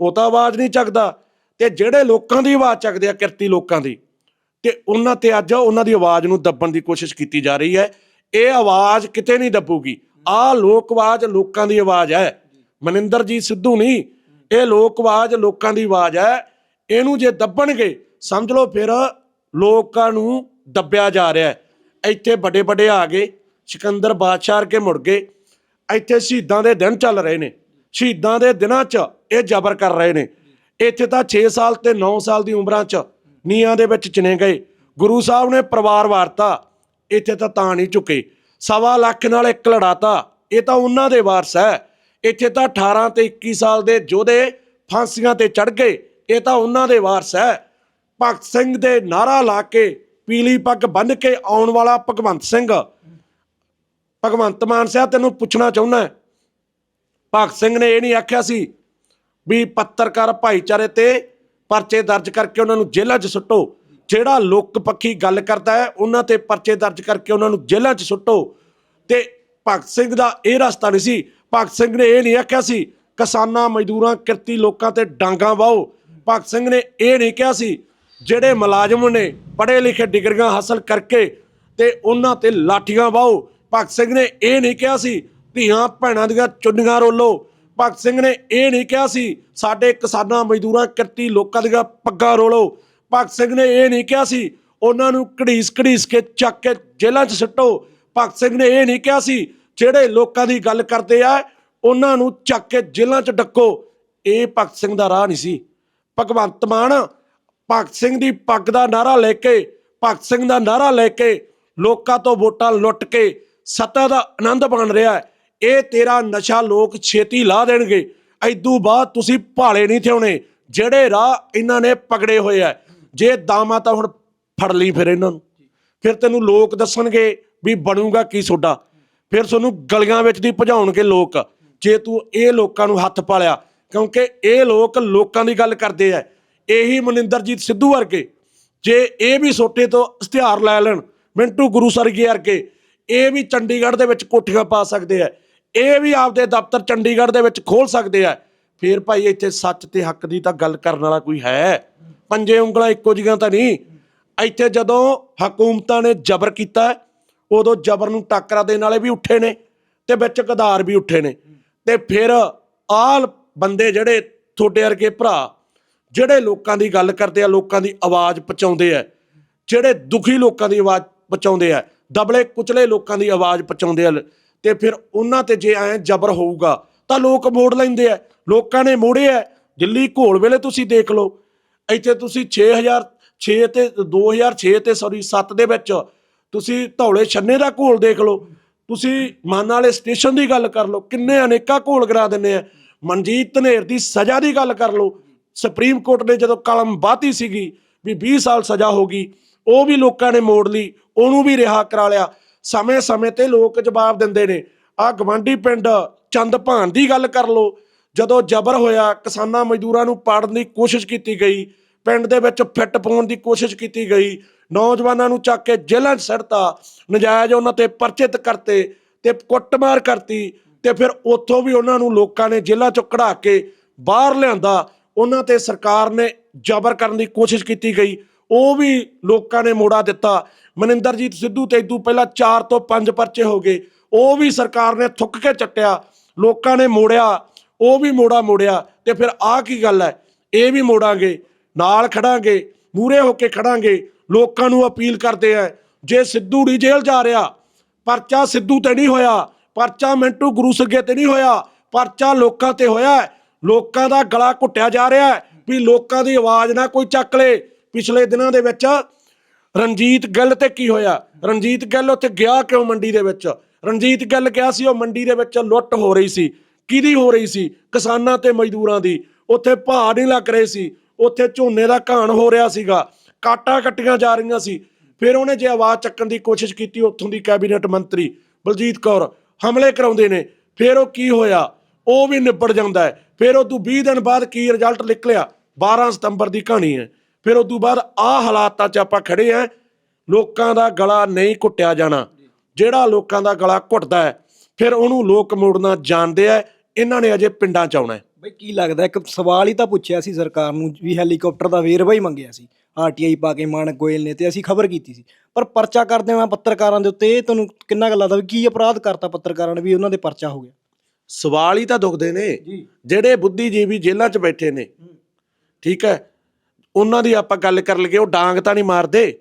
ਉਹ ਤਾਂ ਆਵਾਜ਼ ਨਹੀਂ ਚੱਕਦਾ। ਤੇ ਜਿਹੜੇ ਲੋਕਾਂ ਦੀ ਆਵਾਜ਼ ਚੱਕਦੇ ਆ, ਕਿਰਤੀ ਲੋਕਾਂ ਦੀ, ਤੇ ਉਹਨਾਂ ਤੇ ਅੱਜ ਉਹਨਾਂ ਦੀ ਆਵਾਜ਼ ਨੂੰ ਦੱਬਣ ਦੀ ਕੋਸ਼ਿਸ਼ ਕੀਤੀ ਜਾ ਰਹੀ ਹੈ। ਇਹ ਆਵਾਜ਼ ਕਿਤੇ ਨਹੀਂ ਦੱਬੂਗੀ। ਆਹ ਲੋਕ ਆਵਾਜ਼ ਲੋਕਾਂ ਦੀ ਆਵਾਜ਼ ਹੈ। ਮਨਿੰਦਰਜੀਤ ਸਿੱਧੂ ਨਹੀਂ। ਇਹ ਲੋਕ ਆਵਾਜ਼ ਲੋਕਾਂ ਦੀ ਆਵਾਜ਼ ਹੈ। ਇਹਨੂੰ ਜੇ ਦੱਬਣਗੇ, ਸਮਝ ਲਓ ਫਿਰ ਲੋਕਾਂ ਨੂੰ ਦੱਬਿਆ ਜਾ ਰਿਹਾ ਇੱਥੇ ਵੱਡੇ ਵੱਡੇ ਆ ਗਏ। ਸਿਕੰਦਰ ਬਾਦਸ਼ਾਹ ਵਰਗੇ ਮੁੜ ਗਏ। ਇੱਥੇ ਸ਼ਹੀਦਾਂ ਦੇ ਦਿਨ ਚੱਲ ਰਹੇ ਨੇ। ਸ਼ਹੀਦਾਂ ਦੇ ਦਿਨਾਂ 'ਚ ਇਹ ਜ਼ਬਰ ਕਰ ਰਹੇ ਨੇ। ਇੱਥੇ ਤਾਂ 6 ਸਾਲ ਤੇ 9 ਸਾਲ ਦੀ ਉਮਰਾਂ 'ਚ ਨੀਆਂ ਦੇ ਵਿੱਚ ਚਿਣੇ ਗਏ। ਗੁਰੂ ਸਾਹਿਬ ਨੇ ਪਰਿਵਾਰ ਵਾਰਤਾ। ਇੱਥੇ ਤਾਂ ਤਾਂ ਨਹੀਂ ਝੁਕੇ। ਸਵਾ ਲੱਖ ਨਾਲ ਇੱਕ ਲੜਾਤਾ। ਇਹ ਤਾਂ ਉਹਨਾਂ ਦੇ ਵਾਰਸ ਹੈ। ਇੱਥੇ ਤਾਂ 18 ਤੇ 21 ਸਾਲ ਦੇ ਯੋਧੇ ਫਾਂਸੀਆਂ ਤੇ ਚੜ ਗਏ। ਇਹ ਤਾਂ ਉਹਨਾਂ ਦੇ ਵਾਰਸ ਹੈ। ਭਗਤ ਸਿੰਘ ਦੇ ਨਾਰਾ ਲਾ ਕੇ ਪੀਲੀ ਪੱਗ ਬੰਨ੍ਹ ਕੇ ਆਉਣ ਵਾਲਾ ਭਗਵੰਤ ਸਿੰਘ ਭਗਵੰਤ ਮਾਨ ਸਾਹਿਬ ਤੈਨੂੰ ਪੁੱਛਣਾ ਚਾਹੁੰਦਾ ਭਗਤ ਸਿੰਘ ਨੇ ਇਹ ਨਹੀਂ ਆਖਿਆ ਸੀ ਵੀ ਪੱਤਰਕਾਰ ਭਾਈਚਾਰੇ ਤੇ ਪਰਚੇ ਦਰਜ ਕਰਕੇ ਉਹਨਾਂ ਨੂੰ ਜੇਲ੍ਹਾਂ 'ਚ ਸੁੱਟੋ। ਜਿਹੜਾ ਲੋਕ ਪੱਖੀ ਗੱਲ ਕਰਦਾ ਹੈ, ਉਹਨਾਂ ਤੇ ਪਰਚੇ ਦਰਜ ਕਰਕੇ ਉਹਨਾਂ ਨੂੰ ਜੇਲ੍ਹਾਂ 'ਚ ਸੁੱਟੋ। ਤੇ ਭਗਤ ਸਿੰਘ ਦਾ ਇਹ ਰਸਤਾ ਨਹੀਂ ਸੀ। ਭਗਤ ਸਿੰਘ ਨੇ ਇਹ ਨਹੀਂ ਆਖਿਆ ਸੀ, ਕਿਸਾਨਾਂ, ਮਜ਼ਦੂਰਾਂ, ਕਿਰਤੀ ਲੋਕਾਂ ਤੇ ਡਾਂਗਾ ਵਾਓ। ਭਗਤ ਸਿੰਘ ਨੇ ਇਹ ਨਹੀਂ ਕਿਹਾ ਸੀ, ਜਿਹੜੇ ਮੁਲਾਜ਼ਮ ਨੇ, ਪੜ੍ਹੇ ਲਿਖੇ ਡਿਗਰੀਆਂ ਹਾਸਲ ਕਰਕੇ ਤੇ ਉਹਨਾਂ ਤੇ ਲਾਠੀਆਂ ਵਾਓ। ਭਗਤ ਸਿੰਘ ਨੇ ਇਹ ਨਹੀਂ ਕਿਹਾ ਸੀ, ਧੀਆਂ ਭੈਣਾਂ ਦੀਆਂ ਚੁੰਨੀਆਂ ਰੋਲੋ। ਭਗਤ ਸਿੰਘ ਨੇ ਇਹ ਨਹੀਂ ਕਿਹਾ ਸੀ, ਸਾਡੇ ਕਿਸਾਨਾਂ ਮਜ਼ਦੂਰਾਂ ਕਿਰਤੀ ਲੋਕਾਂ ਦੀਆਂ ਪੱਗਾਂ ਰੋਲੋ। ਭਗਤ ਸਿੰਘ ਨੇ ਇਹ ਨਹੀਂ ਕਿਹਾ ਸੀ, ਉਹਨਾਂ ਨੂੰ ਘੜੀਸ ਘੜੀਸ ਕੇ ਚੱਕ ਕੇ ਜੇਲ੍ਹਾਂ 'ਚ ਸੁੱਟੋ। ਭਗਤ ਸਿੰਘ ਨੇ ਇਹ ਨਹੀਂ ਕਿਹਾ ਸੀ, ਜਿਹੜੇ ਲੋਕਾਂ ਦੀ ਗੱਲ ਕਰਦੇ ਆ, ਉਹਨਾਂ ਨੂੰ ਚੱਕ ਕੇ ਜੇਲ੍ਹਾਂ 'ਚ ਡੱਕੋ। ਇਹ ਭਗਤ ਸਿੰਘ ਦਾ ਰਾਹ ਨਹੀਂ ਸੀ। ਭਗਵੰਤ ਮਾਨ ਭਗਤ ਸਿੰਘ ਦੀ ਪੱਗ ਦਾ ਨਾਰਾ ਲੈ ਕੇ, ਭਗਤ ਸਿੰਘ ਦਾ ਨਾਰਾ ਲੈ ਕੇ ਲੋਕਾਂ ਤੋਂ ਵੋਟਾਂ ਲੁੱਟ ਕੇ ਸੱਤਾ ਦਾ ਆਨੰਦ ਬਣ ਰਿਹਾ ਹੈ। ਇਹ ਤੇਰਾ ਨਸ਼ਾ ਲੋਕ ਛੇਤੀ ਲਾ ਦੇਣਗੇ। ਐਦੂ ਬਾਅਦ ਤੁਸੀਂ ਭਾਲੇ ਨਹੀਂ ਥਿਉਣੇ ਜਿਹੜੇ ਰਾਹ ਇਹਨਾਂ ਨੇ ਪਕੜੇ ਹੋਏ ਆ ਜੇ ਦਾਮਾ ਤਾਂ ਹੁਣ ਫੜ ਲਈ ਫਿਰ ਇਹਨਾਂ ਨੂੰ। ਫਿਰ ਤੈਨੂੰ ਲੋਕ ਦੱਸਣਗੇ ਵੀ ਬਣੂਗਾ ਕੀ ਸੋਡਾ। ਫਿਰ ਤੁਹਾਨੂੰ ਗਲੀਆਂ ਵਿੱਚ ਦੀ ਭਜਾਉਣਗੇ ਲੋਕ। ਜੇ ਤੂੰ ਇਹ ਲੋਕਾਂ ਨੂੰ ਹੱਥ ਪਾਲਿਆ, ਕਿਉਂਕਿ ਇਹ ਲੋਕ ਲੋਕਾਂ ਦੀ ਗੱਲ ਕਰਦੇ ਆ ਇਹੀ ਮਨਿੰਦਰਜੀਤ ਸਿੱਧੂ ਵਰਗੇ। ਜੇ ਇਹ ਵੀ ਸੋਟੇ ਤੋਂ ਇਸ਼ਤਿਹਾਰ ਲੈ ਲੈਣ, ਮਿੰਟੂ ਗੁਰੂ ਸਰਗੇ ਵਰਗੇ ਇਹ ਵੀ ਚੰਡੀਗੜ੍ਹ ਦੇ ਵਿੱਚ ਕੋਠੀਆਂ ਪਾ ਸਕਦੇ ਆ। ਇਹ ਵੀ ਆਪਦੇ ਦਫ਼ਤਰ ਚੰਡੀਗੜ੍ਹ ਦੇ ਵਿੱਚ ਖੋਲ ਸਕਦੇ ਆ। ਫਿਰ ਭਾਈ ਇੱਥੇ ਸੱਚ ਤੇ ਹੱਕ ਦੀ ਤਾਂ ਗੱਲ ਕਰਨ ਵਾਲਾ ਕੋਈ ਹੈ। ਪੰਜੇ ਉਂਗਲਾਂ ਇੱਕੋ ਜਿਹੀਆਂ ਤਾਂ ਨਹੀਂ। ਇੱਥੇ ਜਦੋਂ ਹਕੂਮਤਾਂ ਨੇ ਜ਼ਬਰ ਕੀਤਾ, ਉਦੋਂ ਜ਼ਬਰ ਨੂੰ ਟੱਕਰਾ ਦੇਣ ਵਾਲੇ ਵੀ ਉੱਠੇ ਨੇ ਤੇ ਵਿੱਚ ਗਦਾਰ ਵੀ ਉੱਠੇ ਨੇ। ਤੇ ਫਿਰ ਆਲ ਬੰਦੇ ਜਿਹੜੇ ਤੁਹਾਡੇ ਵਰਗੇ ਭਰਾ, ਜਿਹੜੇ ਲੋਕਾਂ ਦੀ ਗੱਲ ਕਰਦੇ ਆ, ਲੋਕਾਂ ਦੀ ਆਵਾਜ਼ ਪਹੁੰਚਾਉਂਦੇ ਆ, ਜਿਹੜੇ ਦੁਖੀ ਲੋਕਾਂ ਦੀ ਆਵਾਜ਼ ਪਹੁੰਚਾਉਂਦੇ ਆ ਦਬਲੇ ਕੁਚਲੇ ਲੋਕਾਂ ਦੀ ਆਵਾਜ਼ ਪਹੁੰਚਾਉਂਦੇ ਆ ਤੇ ਫਿਰ ਉਹਨਾਂ ਤੇ ਜੇ ਐ ਜ਼ਬਰ ਹੋਊਗਾ, ਤਾਂ ਲੋਕ ਮੋੜ ਲੈਂਦੇ ਆ। ਲੋਕਾਂ ਨੇ ਮੋੜਿਆ ਦਿੱਲੀ ਘੋਲ ਵੇਲੇ ਤੁਸੀਂ ਦੇਖ ਲਓ। ਇੱਥੇ ਤੁਸੀਂ 6000 6 ਤੇ 2006 ਤੇ ਸੌਰੀ 7 ਦੇ ਵਿੱਚ ਤੁਸੀਂ ਧੌਲੇ ਛੰਨੇ ਦਾ ਘੋਲ ਦੇਖ ਲਓ। ਤੁਸੀਂ ਮਾਨ ਵਾਲੇ ਸਟੇਸ਼ਨ ਦੀ ਗੱਲ ਕਰ ਲਓ। ਕਿੰਨੇ ਅਨੇਕਾਂ ਘੋਲ ਕਰਾ ਦਿੰਨੇ ਆ। ਮਨਜੀਤ ਧਨੇਰ ਦੀ ਸਜ਼ਾ ਦੀ ਗੱਲ ਕਰ ਲਓ। ਸੁਪਰੀਮ ਕੋਰਟ ਨੇ ਜਦੋਂ ਕਲਮ ਬਾਤੀ ਸੀਗੀ ਵੀ 20 ਸਾਲ ਸਜ਼ਾ ਹੋ ਗਈ। ਉਹ ਵੀ ਲੋਕਾਂ ਨੇ ਮੋੜ ਲਈ, ਉਹਨੂੰ ਵੀ ਰਿਹਾ ਕਰਾ ਲਿਆ। ਸਮੇਂ-ਸਮੇਂ ਤੇ ਲੋਕ ਜਵਾਬ ਦਿੰਦੇ ਨੇ ਆ ਗਵਾਂਢੀ ਪਿੰਡ ਚੰਦ ਭਾਨ ਦੀ ਗੱਲ ਕਰ ਲਓ। ਜਦੋਂ ਜ਼ਬਰ ਹੋਇਆ, ਕਿਸਾਨਾਂ ਮਜ਼ਦੂਰਾਂ ਨੂੰ ਪਾੜਨ ਦੀ ਕੋਸ਼ਿਸ਼ ਕੀਤੀ ਗਈ, ਪਿੰਡ ਦੇ ਵਿੱਚ ਫਿੱਟ ਪਾਉਣ ਦੀ ਕੋਸ਼ਿਸ਼ ਕੀਤੀ ਗਈ, ਨੌਜਵਾਨਾਂ ਨੂੰ ਚੱਕ ਕੇ ਜੇਲ੍ਹਾਂ 'ਚ ਸੜਤਾ ਨਜਾਇਜ਼ ਉਹਨਾਂ ਤੇ ਪਰਚਿਤ ਕਰਤੇ ਤੇ ਕੁੱਟਮਾਰ ਕਰਤੀ ਤੇ ਫਿਰ ਉੱਥੋਂ ਵੀ ਉਹਨਾਂ ਨੂੰ ਲੋਕਾਂ ਨੇ ਜੇਲ੍ਹਾਂ 'ਚੋਂ ਕਢਾ ਕੇ ਬਾਹਰ ਲਿਆਂਦਾ। ਉਹਨਾਂ ਤੇ ਸਰਕਾਰ ਨੇ ਜ਼ਬਰ ਕਰਨ ਦੀ ਕੋਸ਼ਿਸ਼ ਕੀਤੀ ਗਈ। ਉਹ ਵੀ ਲੋਕਾਂ ਨੇ ਮੋੜਾ ਦਿੱਤਾ। ਮਨਿੰਦਰਜੀਤ ਸਿੱਧੂ ਤੇ ਇਦੋਂ ਪਹਿਲਾਂ 4 ਤੋਂ 5 ਪਰਚੇ ਹੋ ਗਏ। ਉਹ ਵੀ ਸਰਕਾਰ ਨੇ ਥੁੱਕ ਕੇ ਚੱਟਿਆ ਲੋਕਾਂ ਨੇ ਮੋੜਿਆ। ਉਹ ਵੀ ਮੋੜਾ ਮੋੜਿਆ। ਤੇ ਫਿਰ ਆਹ ਕੀ ਗੱਲ ਹੈ? ਇਹ ਵੀ ਮੋੜਾਂਗੇ। ਨਾਲ ਖੜਾਂਗੇ। ਮੂਰੇ ਹੋ ਕੇ ਖੜਾਂਗੇ। ਲੋਕਾਂ ਨੂੰ ਅਪੀਲ ਕਰਦੇ ਆ। ਜੇ ਸਿੱਧੂ ਨਹੀਂ ਜੇਲ੍ਹ ਜਾ ਰਿਹਾ, ਪਰਚਾ ਸਿੱਧੂ ਤੇ ਨਹੀਂ ਹੋਇਆ। ਪਰਚਾ ਮਿੰਟੂ ਗੁਰੂ ਸੱਗੇ ਤੇ ਨਹੀਂ ਹੋਇਆ। ਪਰਚਾ ਲੋਕਾਂ ਤੇ ਹੋਇਆ। ਲੋਕਾਂ ਦਾ ਗਲਾ ਘੁੱਟਿਆ ਜਾ ਰਿਹਾ ਵੀ ਲੋਕਾਂ ਦੀ ਆਵਾਜ਼ ਨਾ ਕੋਈ ਚੱਕ ਲੇ। ਪਿਛਲੇ ਦਿਨਾਂ ਦੇ ਵਿੱਚ ਰਣਜੀਤ ਗਿੱਲ ਤੇ ਕੀ ਹੋਇਆ? ਰਣਜੀਤ ਗਿੱਲ ਉੱਥੇ ਗਿਆ ਕਿਉਂ ਮੰਡੀ ਦੇ ਵਿੱਚ? ਰਣਜੀਤ ਗਿੱਲ ਗਿਆ ਸੀ ਉਹ ਮੰਡੀ ਦੇ ਵਿੱਚ ਲੁੱਟ ਹੋ ਰਹੀ ਸੀ। ਕਿਹਦੀ ਹੋ ਰਹੀ ਸੀ? ਕਿਸਾਨਾਂ ਤੇ ਮਜ਼ਦੂਰਾਂ ਦੀ। ਉੱਥੇ ਭਾਅ ਨਹੀਂ ਲੱਗ ਰਹੇ ਸੀ। ਉੱਥੇ ਝੋਨੇ ਦਾ ਘਾਣ ਹੋ ਰਿਹਾ ਸੀਗਾ। ਕਾਟਾ ਕੱਟੀਆਂ ਜਾ ਰਹੀਆਂ ਸੀ। ਫਿਰ ਉਹਨੇ ਜੇ ਆਵਾਜ਼ ਚੱਕਣ ਦੀ ਕੋਸ਼ਿਸ਼ ਕੀਤੀ ਉੱਥੋਂ ਦੀ ਕੈਬਨਿਟ ਮੰਤਰੀ ਬਲਜੀਤ ਕੌਰ, ਹਮਲੇ ਕਰਾਉਂਦੇ ਨੇ। ਫਿਰ ਉਹ ਕੀ ਹੋਇਆ? ਉਹ ਵੀ ਨਿਬੜ ਜਾਂਦਾ ਹੈ। ਫਿਰ ਉਹ ਤੋਂ 20 ਦਿਨ ਬਾਅਦ ਕੀ ਰਿਜ਼ਲਟ ਨਿਕਲਿਆ? 12 ਸਤੰਬਰ ਦੀ ਕਹਾਣੀ ਹੈ। ਫਿਰ ਉਸ ਤੋਂ ਬਾਅਦ ਆ ਹਾਲਾਤਾਂ 'ਚ ਆਪਾਂ ਖੜੇ ਆ ਲੋਕਾਂ ਦਾ ਗਲਾ ਨਹੀਂ ਘੁੱਟਿਆ ਜਾਣਾ। ਜਿਹੜਾ ਲੋਕਾਂ ਦਾ ਗਲਾ ਘੁੱਟਦਾ ਹੈ ਫਿਰ ਉਹਨੂੰ ਲੋਕ ਮੋੜਨਾ ਜਾਣਦੇ ਆ ਇਹਨਾਂ ਨੇ ਅਜੇ ਪਿੰਡਾਂ 'ਚ ਆਉਣਾ ਹੈ। ਬਈ ਕੀ ਲੱਗਦਾ ਇੱਕ ਸਵਾਲ ਹੀ ਤਾਂ ਪੁੱਛਿਆ ਸੀ ਸਰਕਾਰ ਨੂੰ ਵੀ ਹੈਲੀਕਾਪਟਰ ਦਾ ਵੇਰਵਾ ਹੀ ਮੰਗਿਆ ਸੀ। ਆਰਟੀਆਈ ਪਾ ਕੇ ਮਾਨਕ ਗੋਇਲ ਨੇ ਤੇ ਅਸੀਂ ਖਬਰ ਕੀਤੀ ਸੀ। ਪਰ ਪਰਚਾ ਕਰਦੇ ਆ ਪੱਤਰਕਾਰਾਂ ਦੇ ਉੱਤੇ ਇਹ ਤੁਹਾਨੂੰ ਕਿੰਨਾ ਕੁ ਲੱਗਦਾ ਵੀ ਕੀ ਅਪਰਾਧ ਕਰਤਾ ਪੱਤਰਕਾਰਾਂ ਨੇ ਵੀ ਉਹਨਾਂ ਦੇ ਪਰਚਾ ਹੋ ਗਿਆ? ਸਵਾਲ ਹੀ ਤਾਂ ਦੁਖਦੇ ਨੇ। ਜਿਹੜੇ ਬੁੱਧੀਜੀਵੀ ਜੇਲ੍ਹਾਂ 'ਚ ਬੈਠੇ ਨੇ ਠੀਕ ਹੈ ਉਹਨਾਂ ਦੀ ਆਪਾਂ ਗੱਲ ਕਰ ਲਈਏ, ਉਹ ਡਾਂਗ ਤਾਂ ਨਹੀਂ ਮਾਰਦੇ।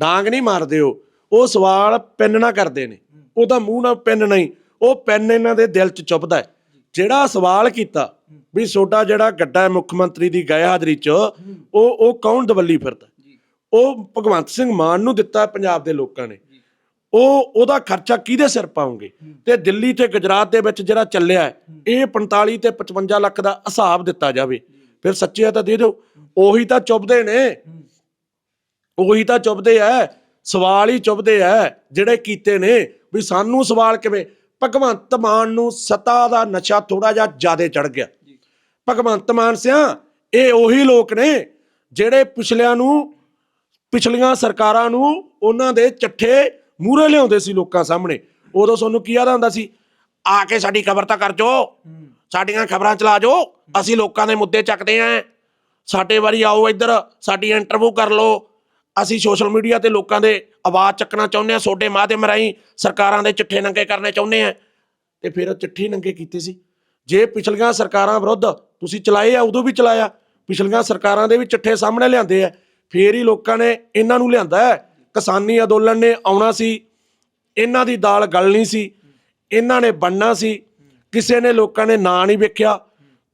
ਡਾਂਗ ਨਹੀਂ ਮਾਰਦੇ ਉਹ। ਉਹ ਸਵਾਲ ਪਿੰਨਣਾ ਕਰਦੇ ਨੇ। ਉਹਦਾ ਮੂੰਹ ਨਾਲ ਪਿੰਨ ਨਹੀਂ। ਉਹ ਪਿੰਨ ਇਹਨਾਂ ਦੇ ਦਿਲ 'ਚ ਚੁੱਭਦਾ ਜਿਹੜਾ ਸਵਾਲ ਕੀਤਾ ਵੀ ਤੁਹਾਡਾ ਜਿਹੜਾ ਗੱਡਾ ਮੁੱਖ ਮੰਤਰੀ ਦੀ ਗਏ ਹਾਜ਼ਰੀ 'ਚ, ਉਹ ਉਹ ਕੌਣ ਦਵੱਲੀ ਫਿਰਦਾ ਉਹ ਭਗਵੰਤ ਸਿੰਘ ਮਾਨ ਨੂੰ ਦਿੱਤਾ ਪੰਜਾਬ ਦੇ ਲੋਕਾਂ ਨੇ। ਉਹ, ਉਹਦਾ ਖਰਚਾ ਕਿਹਦੇ ਸਿਰ ਪਾਉਂਗੇ? ਤੇ ਦਿੱਲੀ ਤੇ ਗੁਜਰਾਤ ਦੇ ਵਿੱਚ ਜਿਹੜਾ ਚੱਲਿਆ ਇਹ 45 ਤੇ 55 ਲੱਖ ਦਾ ਹਿਸਾਬ ਦਿੱਤਾ ਜਾਵੇ। ਫਿਰ ਸੱਚਿਆ ਤਾਂ ਦੇ ਦਿਓ। ਉਹੀ ਤਾਂ ਚੁੱਭਦੇ ਨੇ। ਉਹੀ ਤਾਂ ਚੁੱਭਦੇ ਐ। ਸਵਾਲ ਹੀ ਚੁੱਭਦੇ ਐ ਜਿਹੜੇ ਕੀਤੇ ਨੇ। ਵੀ ਸਾਨੂੰ ਸਵਾਲ ਕਿਵੇਂ? ਭਗਵੰਤ ਮਾਨ ਨੂੰ ਸਤਾ ਦਾ ਨਸ਼ਾ ਥੋੜਾ ਜਿਹਾ ਜ਼ਿਆਦਾ ਚੜ ਗਿਆ। ਭਗਵੰਤ ਮਾਨ ਸਿਆ ਇਹ ਉਹੀ ਲੋਕ ਨੇ ਜਿਹੜੇ ਪਿਛਲਿਆਂ ਨੂੰ ਪਿਛਲੀਆਂ ਸਰਕਾਰਾਂ ਨੂੰ ਉਹਨਾਂ ਦੇ ਚੱਠੇ ਮੂਹਰੇ ਲਿਆਉਂਦੇ ਸੀ ਲੋਕਾਂ ਸਾਹਮਣੇ। ਉਦੋਂ ਤੁਹਾਨੂੰ ਕੀ ਆਦਾ ਹੁੰਦਾ ਸੀ? ਆ ਕੇ ਸਾਡੀ ਖਬਰ ਤਾਂ ਕਰ ਜੋ। ਸਾਡੀਆਂ ਖਬਰਾਂ ਚਲਾ ਜਾਓ। ਅਸੀਂ ਲੋਕਾਂ ਦੇ ਮੁੱਦੇ ਚੱਕਦੇ ਆਂ। ਸਾਡੇ ਵਾਰੀ ਆਓ ਇੱਧਰ, ਸਾਡੀ ਇੰਟਰਵਿਊ ਕਰ ਲਓ। ਅਸੀਂ ਸੋਸ਼ਲ ਮੀਡੀਆ ਤੇ ਲੋਕਾਂ ਦੇ ਆਵਾਜ਼ ਚੱਕਣਾ ਚਾਹੁੰਦੇ ਆ ਛੋਟੇ ਮਾਧਿਅਮ ਰਾਹੀਂ ਸਰਕਾਰਾਂ ਦੇ ਚਿੱਠੇ ਨੰਗੇ ਕਰਨੇ ਚਾਹੁੰਦੇ ਆ। ਤੇ ਫਿਰ ਉਹ ਚਿੱਠੀ ਨੰਗੇ ਕੀਤੇ ਸੀ। ਜੇ ਪਿਛਲੀਆਂ ਸਰਕਾਰਾਂ ਵਿਰੁੱਧ ਤੁਸੀਂ ਚਲਾਏ ਆ, ਉਦੋਂ ਵੀ ਚਲਾਇਆ। ਪਿਛਲੀਆਂ ਸਰਕਾਰਾਂ ਦੇ ਵੀ ਚਿੱਠੇ ਸਾਹਮਣੇ ਲਿਆਂਦੇ ਆ। ਫੇਰ ਹੀ ਲੋਕਾਂ ਨੇ ਇਹਨਾਂ ਨੂੰ ਲਿਆਂਦਾ ਹੈ। ਕਿਸਾਨੀ ਅੰਦੋਲਨ ਨੇ ਆਉਣਾ ਸੀ। ਇਹਨਾਂ ਦੀ ਦਾਲ ਗਲਣੀ ਸੀ। ਇਹਨਾਂ ਨੇ ਬਣਨਾ ਸੀ। ਕਿਸੇ ਨੇ ਲੋਕਾਂ ਨੇ ਨਾਂ ਨਹੀਂ ਵੇਖਿਆ,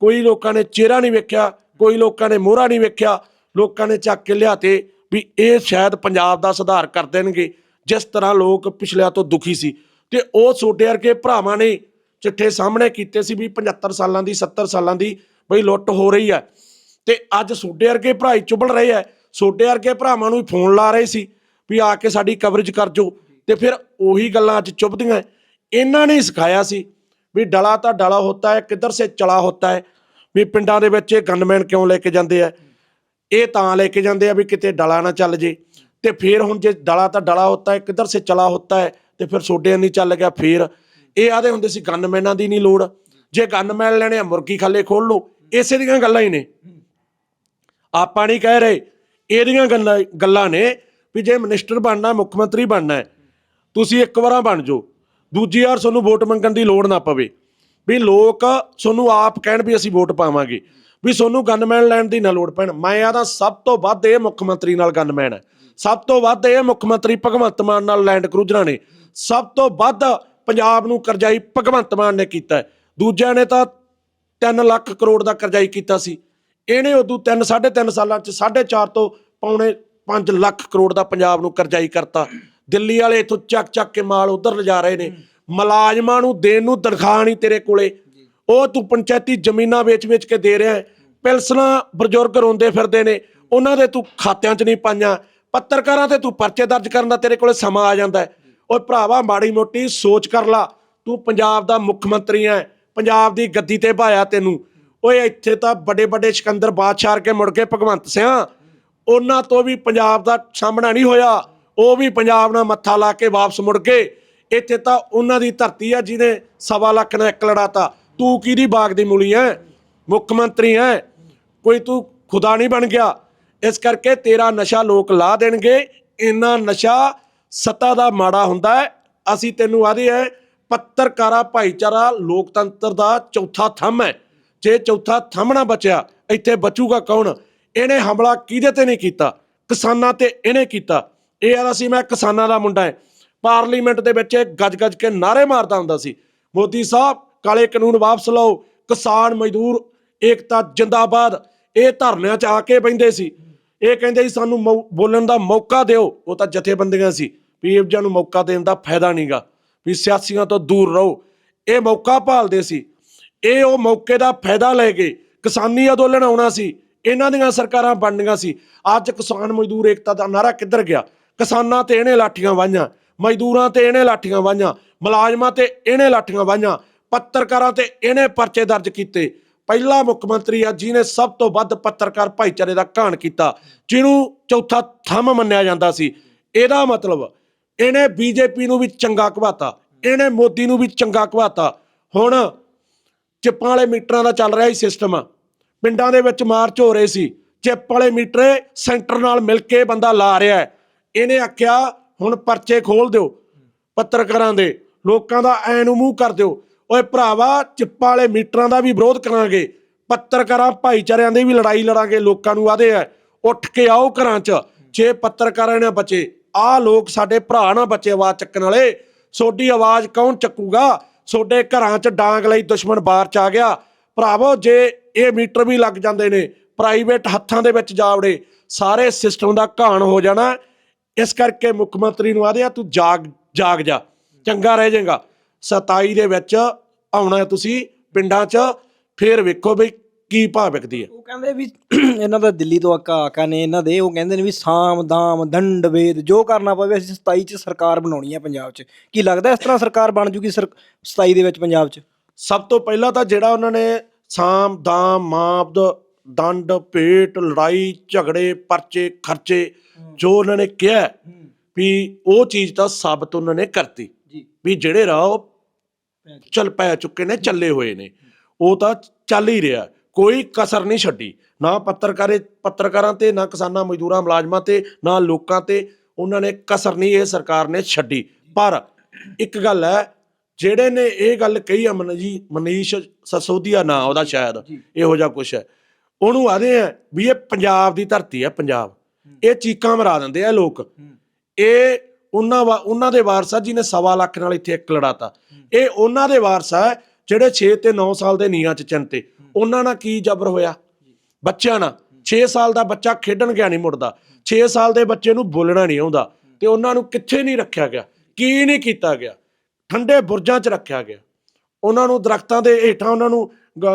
ਕੋਈ ਲੋਕਾਂ ਨੇ ਚਿਹਰਾ ਨਹੀਂ ਵੇਖਿਆ, ਕੋਈ ਲੋਕਾਂ ਨੇ ਮੋਹਰਾ ਨਹੀਂ ਵੇਖਿਆ, ਲੋਕਾਂ ਨੇ ਚੱਕ ਕੇ ਲਿਆਤੇ ਵੀ ਇਹ ਸ਼ਾਇਦ ਪੰਜਾਬ ਦਾ ਸੁਧਾਰ ਕਰ ਦੇਣਗੇ, ਜਿਸ ਤਰ੍ਹਾਂ ਲੋਕ ਪਿਛਲਿਆਂ ਤੋਂ ਦੁਖੀ ਸੀ। ਤੇ ਉਹ ਛੋਟੇ ਵਰਗੇ ਭਰਾਵਾਂ ਨੇ ਚਿੱਠੇ ਸਾਹਮਣੇ ਕੀਤੇ ਸੀ ਵੀ 75 ਸਾਲਾਂ ਦੀ 70 ਸਾਲਾਂ ਦੀ ਬਈ ਲੁੱਟ ਹੋ ਰਹੀ ਹੈ। ਤੇ ਅੱਜ ਛੋਟੇ ਵਰਗੇ ਭਰਾ ਹੀ ਚੁੱਭੜ ਰਹੇ ਆ ਛੋਟੇ ਵਰਗੇ ਭਰਾਵਾਂ ਨੂੰ ਫੋਨ ਲਾ ਰਹੇ ਸੀ ਵੀ ਆ ਕੇ ਸਾਡੀ ਕਵਰੇਜ ਕਰ ਜੋ। ਤੇ ਫਿਰ ਉਹੀ ਗੱਲਾਂ ਅੱਜ ਚੁੱਭਦੀਆਂ ਇਹਨਾਂ ਨੇ ਸਿਖਾਇਆ ਸੀ ਵੀ ਡਲਾ ਤਾਂ ਡਲਾ ਹੁੰਦਾ ਹੈ, ਕਿੱਧਰ ਸੇ ਚਲਾ ਹੁੰਦਾ ਹੈ, ਵੀ ਪਿੰਡਾਂ ਦੇ ਵਿੱਚ ਇਹ ਗਨਮੈਨ ਕਿਉਂ ਲੈ ਕੇ ਜਾਂਦੇ ਆ? ਇਹ ਤਾਂ ਲੈ ਕੇ ਜਾਂਦੇ ਆ ਵੀ ਕਿਤੇ ਡਲਾ ਨਾ ਚੱਲ ਜੇ। ਤੇ ਫਿਰ ਹੁਣ ਜੇ ਡਲਾ ਤਾਂ ਡਲਾ ਹੁੰਦਾ ਹੈ, ਕਿੱਧਰ ਸੇ ਚਲਾ ਹੁੰਦਾ ਹੈ, ਤੇ ਫਿਰ ਸੋਡਿਆਂ ਨਹੀਂ ਚੱਲ ਗਿਆ ਫਿਰ। ਇਹ ਆਦੇ ਹੁੰਦੇ ਸੀ ਗਨਮੈਨਾਂ ਦੀ ਨਹੀਂ ਲੋੜ। ਜੇ ਗਨਮੈਨ ਲੈਣੇ ਆ, ਮੁਰਗੀ ਖਾਲੇ ਖੋਲ ਲਓ। ਇਸੇ ਦੀਆਂ ਗੱਲਾਂ ਹੀ ਨੇ। ਆਪਾਂ ਨਹੀਂ ਕਹਿ ਰਹੇ। ਇਹਦੀਆਂ ਗੱਲਾਂ ਗੱਲਾਂ ਨੇ ਵੀ ਜੇ ਮਿਨਿਸਟਰ ਬਣਨਾ, ਮੁੱਖ ਮੰਤਰੀ ਬਣਨਾ ਤੁਸੀਂ ਇੱਕ ਵਾਰਾਂ ਬਣ ਜਾਓ। ਦੂਜੀ ਵਾਰ ਤੁਹਾਨੂੰ ਵੋਟ ਮੰਗਣ ਦੀ ਲੋੜ ਨਾ ਪਵੇ। ਵੀ ਲੋਕ ਤੁਹਾਨੂੰ ਆਪ ਕਹਿਣ ਵੀ ਅਸੀਂ ਵੋਟ ਪਾਵਾਂਗੇ। ਵੀ ਤੁਹਾਨੂੰ ਗਨਮੈਨ ਲੈਣ ਦੀ ਨਾ ਲੋੜ ਪੈਣ। ਮੈਂ ਆ ਤਾਂ ਸਭ ਤੋਂ ਵੱਧ ਇਹ ਮੁੱਖ ਮੰਤਰੀ ਨਾਲ ਗਨਮੈਨ ਹੈ ਸਭ ਤੋਂ ਵੱਧ ਇਹ ਮੁੱਖ ਮੰਤਰੀ ਭਗਵੰਤ ਮਾਨ ਨਾਲ ਲੈਂਡ ਕਰੂਜ਼ਰਾਂ ਨੇ। ਸਭ ਤੋਂ ਵੱਧ ਪੰਜਾਬ ਨੂੰ ਕਰਜ਼ਾਈ ਭਗਵੰਤ ਮਾਨ ਨੇ ਕੀਤਾ। ਦੂਜਿਆਂ ਨੇ ਤਾਂ 3 ਲੱਖ ਕਰੋੜ ਦਾ ਕਰਜ਼ਾਈ ਕੀਤਾ ਸੀ। ਇਹਨੇ ਉਦੋਂ 3 3.5 ਸਾਲਾਂ ਚ 4.5 ਤੋਂ ਪੌਣੇ 5 ਲੱਖ ਕਰੋੜ ਦਾ ਪੰਜਾਬ ਨੂੰ ਕਰਜ਼ਾਈ ਕਰਤਾ। ਦਿੱਲੀ ਵਾਲੇ ਇਥੋਂ ਚੱਕ ਚੱਕ ਕੇ ਮਾਲ ਉਧਰ ਲਿਜਾ ਰਹੇ ਨੇ। ਮੁਲਾਜ਼ਮਾਂ ਨੂੰ ਦੇਣ ਨੂੰ ਤਨਖਾਹ ਨਹੀਂ ਤੇਰੇ ਕੋਲੇ। ਉਹ ਤੂੰ ਪੰਚਾਇਤੀ ਜ਼ਮੀਨਾਂ ਵੇਚ-ਵੇਚ ਕੇ ਦੇ ਰਿਹਾ ਪਿਲਸਣਾ ਬਜ਼ੁਰਗ ਰੋਂਦੇ ਫਿਰਦੇ ਨੇ। ਉਹਨਾਂ ਦੇ ਤੂੰ ਖਾਤਿਆਂ 'ਚ ਨਹੀਂ ਪਾਈਆਂ। ਪੱਤਰਕਾਰਾਂ ਤੇ ਤੂੰ ਪਰਚੇ ਦਰਜ ਕਰਨ ਦਾ ਤੇਰੇ ਕੋਲੇ ਸਮਾਂ ਆ ਜਾਂਦਾ ਹੈ। ਓਏ ਭਰਾਵਾ, ਮਾੜੀ ਮੋਟੀ ਸੋਚ ਕਰ ਲਾ। ਤੂੰ ਪੰਜਾਬ ਦਾ ਮੁੱਖ ਮੰਤਰੀ ਐ। ਪੰਜਾਬ ਦੀ ਗੱਦੀ ਤੇ ਭਾਇਆ ਤੈਨੂੰ। ਓਏ ਇੱਥੇ ਤਾਂ ਵੱਡੇ ਵੱਡੇ ਸਿਕੰਦਰ ਬਾਦਸ਼ਾਹ ਕੇ ਮੁੜ ਕੇ ਭਗਵੰਤ ਸਿੰਘ ਉਹਨਾਂ ਤੋਂ ਵੀ ਪੰਜਾਬ ਦਾ ਸਾਹਮਣਾ ਨਹੀਂ ਹੋਇਆ। ਉਹ ਵੀ ਪੰਜਾਬ ਨਾਲ ਮੱਥਾ ਲਾ ਕੇ ਵਾਪਸ ਮੁੜ ਗਏ। ਇੱਥੇ ਤਾਂ ਉਹਨਾਂ ਦੀ ਧਰਤੀ ਆ ਜਿਹਨੇ ਸਵਾ ਲੱਖ ਨਾਲ ਇੱਕ ਲੜਾਤਾ। ਤੂੰ ਕਿਹਦੀ ਬਾਗ ਦੀ ਮੂਲੀ ਐ? ਮੁੱਖ ਮੰਤਰੀ ਐ। ਕੋਈ ਤੂੰ ਖੁਦਾ ਨਹੀਂ ਬਣ ਗਿਆ। ਇਸ ਕਰਕੇ ਤੇਰਾ ਨਸ਼ਾ ਲੋਕ ਲਾ ਦੇਣਗੇ। ਇੰਨਾ ਨਸ਼ਾ ਸੱਤਾ ਦਾ ਮਾੜਾ ਹੁੰਦਾ ਹੈ ਅਸੀਂ ਤੈਨੂੰ ਆਦੇ ਹੈ ਪੱਤਰਕਾਰਾ, ਭਾਈਚਾਰਾ, ਲੋਕਤੰਤਰ ਦਾ ਚੌਥਾ ਥੰਮ ਹੈ ਜੇ ਚੌਥਾ ਥੰਮ ਨਾ ਬਚਿਆ, ਇੱਥੇ ਬਚੂਗਾ ਕੌਣ? ਇਹਨੇ ਹਮਲਾ ਕਿਹਦੇ ਤੇ ਨਹੀਂ ਕੀਤਾ? ਕਿਸਾਨਾਂ ਤੇ ਇਹਨੇ ਕੀਤਾ। ਇਹ ਆਦਾ ਸੀ ਮੈਂ ਕਿਸਾਨਾਂ ਦਾ ਮੁੰਡਾ ਹੈ। ਪਾਰਲੀਮੈਂਟ ਦੇ ਵਿੱਚ ਇਹ ਗੱਜ-ਗੱਜ ਕੇ ਨਾਰੇ ਮਾਰਦਾ ਹੁੰਦਾ ਸੀ। ਮੋਦੀ ਸਾਹਿਬ, ਕਾਲੇ ਕਾਨੂੰਨ ਵਾਪਸ ਲਓ, ਕਿਸਾਨ ਮਜ਼ਦੂਰ ਏਕਤਾ ਜਿੰਦਾਬਾਦ, ਇਹ ਧਰਨਿਆਂ 'ਚ ਆ ਕੇ ਬੈੰਦੇ ਸੀ। ਇਹ ਕਹਿੰਦੇ ਸੀ ਸਾਨੂੰ ਮੌ- ਬੋਲਣ ਦਾ ਮੌਕਾ ਦਿਓ, ਉਹ ਤਾਂ ਜਥੇਬੰਦੀਆਂ ਸੀ। ਵੀ ਇਹ ਨੂੰ ਮੌਕਾ ਦੇਣ ਦਾ ਫਾਇਦਾ ਨਹੀਂਗਾ ਵੀ ਸਿਆਸੀਆਂ ਤੋਂ ਦੂਰ ਰਹੋ। ਇਹ ਮੌਕਾ ਭਾਲਦੇ ਸੀ। ਇਹ ਉਹ ਮੌਕੇ ਦਾ ਫਾਇਦਾ ਲੈ ਕੇ ਕਿਸਾਨੀ ਅੰਦੋਲਨ ਆਉਣਾ ਸੀ। ਇਹਨਾਂ ਦੀਆਂ ਸਰਕਾਰਾਂ ਬਣਨੀਆਂ ਸੀ। ਅੱਜ ਕਿਸਾਨ ਮਜ਼ਦੂਰ ਏਕਤਾ ਦਾ ਨਾਰਾ ਕਿੱਧਰ ਗਿਆ? ਕਿਸਾਨਾਂ ਤੇ ਇਹਨੇ ਲਾਠੀਆਂ ਵਾਹੀਆਂ, ਮਜ਼ਦੂਰਾਂ ਤੇ ਇਹਨੇ ਲਾਠੀਆਂ ਵਾਹੀਆਂ, ਮੁਲਾਜ਼ਮਾਂ ਤੇ ਇਹਨੇ ਲਾਠੀਆਂ ਵਾਹੀਆਂ, ਪੱਤਰਕਾਰਾਂ ਤੇ ਇਹਨੇ ਪਰਚੇ ਦਰਜ ਕੀਤੇ। ਪਹਿਲਾ ਮੁੱਖ ਮੰਤਰੀ ਆ, ਜਿਹਨੇ ਸਭ ਤੋਂ ਵੱਧ ਪੱਤਰਕਾਰ ਭਾਈਚਾਰੇ ਦਾ ਘਾਣ ਕੀਤਾ, ਜਿਹਨੂੰ ਚੌਥਾ ਥੰਮ ਮੰਨਿਆ ਜਾਂਦਾ ਸੀ। ਇਹਦਾ ਮਤਲਬ, ਇਹਨੇ ਬੀਜੇਪੀ ਨੂੰ ਵੀ ਚੰਗਾ ਘਵਾਤਾ, ਇਹਨੇ ਮੋਦੀ ਨੂੰ ਵੀ ਚੰਗਾ ਘਵਾਤਾ। ਹੁਣ ਚਿੱਪਾਂ ਵਾਲੇ ਮੀਟਰਾਂ ਦਾ ਚੱਲ ਰਿਹਾ ਹੀ ਸਿਸਟਮ। ਪਿੰਡਾਂ ਦੇ ਵਿੱਚ ਮਾਰਚ ਹੋ ਰਹੇ ਸੀ। ਚਿੱਪ ਵਾਲੇ ਮੀਟਰ ਸੈਂਟਰ ਨਾਲ ਮਿਲ ਕੇ ਬੰਦਾ ਲਾ ਰਿਹਾ ਹੈ। ਇਹਨੇ ਆਖਿਆ, ਹੁਣ ਪਰਚੇ ਖੋਲ ਦਿਓ ਪੱਤਰਕਾਰਾਂ ਦੇ। ਲੋਕਾਂ ਦਾ ਐ ਨੂੰ ਮੂੰਹ ਕਰ ਦਿਓ। ਓਏ ਭਰਾਵਾ, ਚਿੱਪਾਂ ਵਾਲੇ ਮੀਟਰਾਂ ਦਾ ਵੀ ਵਿਰੋਧ ਕਰਾਂਗੇ। ਪੱਤਰਕਾਰਾਂ, ਭਾਈਚਾਰਿਆਂ ਦੀ ਵੀ ਲੜਾਈ ਲੜਾਂਗੇ। ਲੋਕਾਂ ਨੂੰ ਆਦੇ ਐ ਉੱਠ ਕੇ ਆਓ ਘਰਾਂ 'ਚ। ਜੇ ਪੱਤਰਕਾਰਾਂ ਨੇ ਬਚੇ, ਆਹ ਲੋਕ ਸਾਡੇ ਭਰਾ ਨਾ ਬਚੇ ਆਵਾਜ਼ ਚੱਕਣ ਵਾਲੇ। ਸੋਡੀ ਆਵਾਜ਼ ਕੌਣ ਚੱਕੂਗਾ? ਸੋਡੇ ਘਰਾਂ 'ਚ ਡਾਂਗ ਲਈ ਦੁਸ਼ਮਣ ਬਾਹਰ 'ਚ ਆ ਗਿਆ। ਭਰਾਵੋ, ਜੇ ਇਹ ਮੀਟਰ ਵੀ ਲੱਗ ਜਾਂਦੇ ਨੇ ਪ੍ਰਾਈਵੇਟ ਹੱਥਾਂ ਦੇ ਵਿੱਚ ਜਾਵੜੇ ਸਾਰੇ ਸਿਸਟਮ ਦਾ ਘਾਣ ਹੋ ਜਾਣਾ। ਇਸ ਕਰਕੇ ਮੁੱਖ ਮੰਤਰੀ ਨੂੰ ਆਦੇ ਆ ਤੂੰ ਜਾਗ ਜਾਗ ਜਾ ਚੰਗਾ ਰਹਿ ਜਾਏਗਾ। 27 ਦੇ ਵਿੱਚ ਆਉਣਾ ਤੁਸੀਂ ਪਿੰਡਾਂ 'ਚ ਫੇਰ ਵੇਖੋ ਵੀ ਕੀ ਭਾਅ ਵਿਕਦੀ ਹੈ। ਉਹ ਕਹਿੰਦੇ ਵੀ ਇਹਨਾਂ ਦਾ ਦਿੱਲੀ ਤੋਂ ਆਕਾ ਆਕਾ ਨੇ ਇਹਨਾਂ ਦੇ ਉਹ ਕਹਿੰਦੇ ਨੇ ਵੀ ਸਾਮ ਦਾਮ ਦੰਡ ਵੇਦ ਜੋ ਕਰਨਾ ਪਵੇ ਅਸੀਂ 27 ਚ ਸਰਕਾਰ ਬਣਾਉਣੀ ਹੈ ਪੰਜਾਬ 'ਚ। ਕੀ ਲੱਗਦਾ ਇਸ ਤਰ੍ਹਾਂ ਸਰਕਾਰ ਬਣ ਜੂਗੀ ਸਰ 27 ਦੇ ਵਿੱਚ ਪੰਜਾਬ 'ਚ? ਸਭ ਤੋਂ ਪਹਿਲਾਂ ਤਾਂ ਜਿਹੜਾ ਉਹਨਾਂ ਨੇ ਸਾਮ ਦਾਮ ਮਾਪਦ ਦੰਡ ਪੇਟ ਲੜਾਈ ਝਗੜੇ ਪਰਚੇ ਖਰਚੇ ਜੋ ਉਹਨਾਂ ਨੇ ਕਿਹਾ ਵੀ ਉਹ ਚੀਜ਼ ਤਾਂ ਸਾਬਤ ਉਹਨਾਂ ਨੇ ਕਰਤੀ। ਵੀ ਜਿਹੜੇ ਰਾਹ ਉਹ ਚੱਲ ਪੈ ਚੁੱਕੇ ਨੇ ਚੱਲੇ ਹੋਏ ਨੇ। ਉਹ ਤਾਂ ਚੱਲ ਹੀ ਰਿਹਾ। ਕੋਈ ਕਸਰ ਨਹੀਂ ਛੱਡੀ। ਨਾ ਪੱਤਰਕਾਰੇ ਪੱਤਰਕਾਰਾਂ ਤੇ ਨਾ ਕਿਸਾਨਾਂ ਮਜ਼ਦੂਰਾਂ ਮੁਲਾਜ਼ਮਾਂ ਤੇ ਨਾ ਲੋਕਾਂ ਤੇ ਉਹਨਾਂ ਨੇ ਕਸਰ ਨਹੀਂ ਇਹ ਸਰਕਾਰ ਨੇ ਛੱਡੀ। ਪਰ ਇੱਕ ਗੱਲ ਹੈ ਜਿਹੜੇ ਨੇ ਇਹ ਗੱਲ ਕਹੀ ਅਮਨ ਜੀ ਮਨੀਸ਼ ਸਸੋਦੀਆ ਨਾਂ ਉਹਦਾ ਸ਼ਾਇਦ ਇਹੋ ਜਿਹਾ ਕੁਛ ਹੈ। ਉਹਨੂੰ ਆਦੇ ਆ ਵੀ ਇਹ ਪੰਜਾਬ ਦੀ ਧਰਤੀ ਹੈ ਪੰਜਾਬ। ਇਹ ਚੀਕਾਂ ਮਰਾ ਦਿੰਦੇ ਆ ਲੋਕ। ਇਹ ਉਹਨਾਂ ਵਾ ਉਹਨਾਂ ਦੇ ਵਾਰਸ ਆ ਜਿਹਨੇ ਸਵਾ ਲੱਖ ਨਾਲ ਇੱਥੇ ਇੱਕ ਲੜਾਤਾ। ਇਹ ਉਹਨਾਂ ਦੇ ਵਾਰਸ ਆ ਜਿਹੜੇ 6 ਤੇ 9 ਸਾਲ ਦੇ ਨੀਆਂ ਚ ਚੰਤੇ ਉਹਨਾਂ ਨਾਲ ਕੀ ਜ਼ਬਰ ਹੋਇਆ? ਬੱਚਿਆਂ ਨਾਲ। 6 ਸਾਲ ਦਾ ਬੱਚਾ ਖੇਡਣ ਗਿਆ ਨਹੀਂ ਮੁੜਦਾ। 6 ਸਾਲ ਦੇ ਬੱਚੇ ਨੂੰ ਬੋਲਣਾ ਨਹੀਂ ਆਉਂਦਾ। ਤੇ ਉਹਨਾਂ ਨੂੰ ਕਿੱਥੇ ਨਹੀਂ ਰੱਖਿਆ ਗਿਆ? ਕੀ ਨਹੀਂ ਕੀਤਾ ਗਿਆ? ਠੰਡੇ ਬੁਰਜਾਂ 'ਚ ਰੱਖਿਆ ਗਿਆ। ਉਹਨਾਂ ਨੂੰ ਦਰਖਤਾਂ ਦੇ ਹੇਠਾਂ ਉਹਨਾਂ ਨੂੰ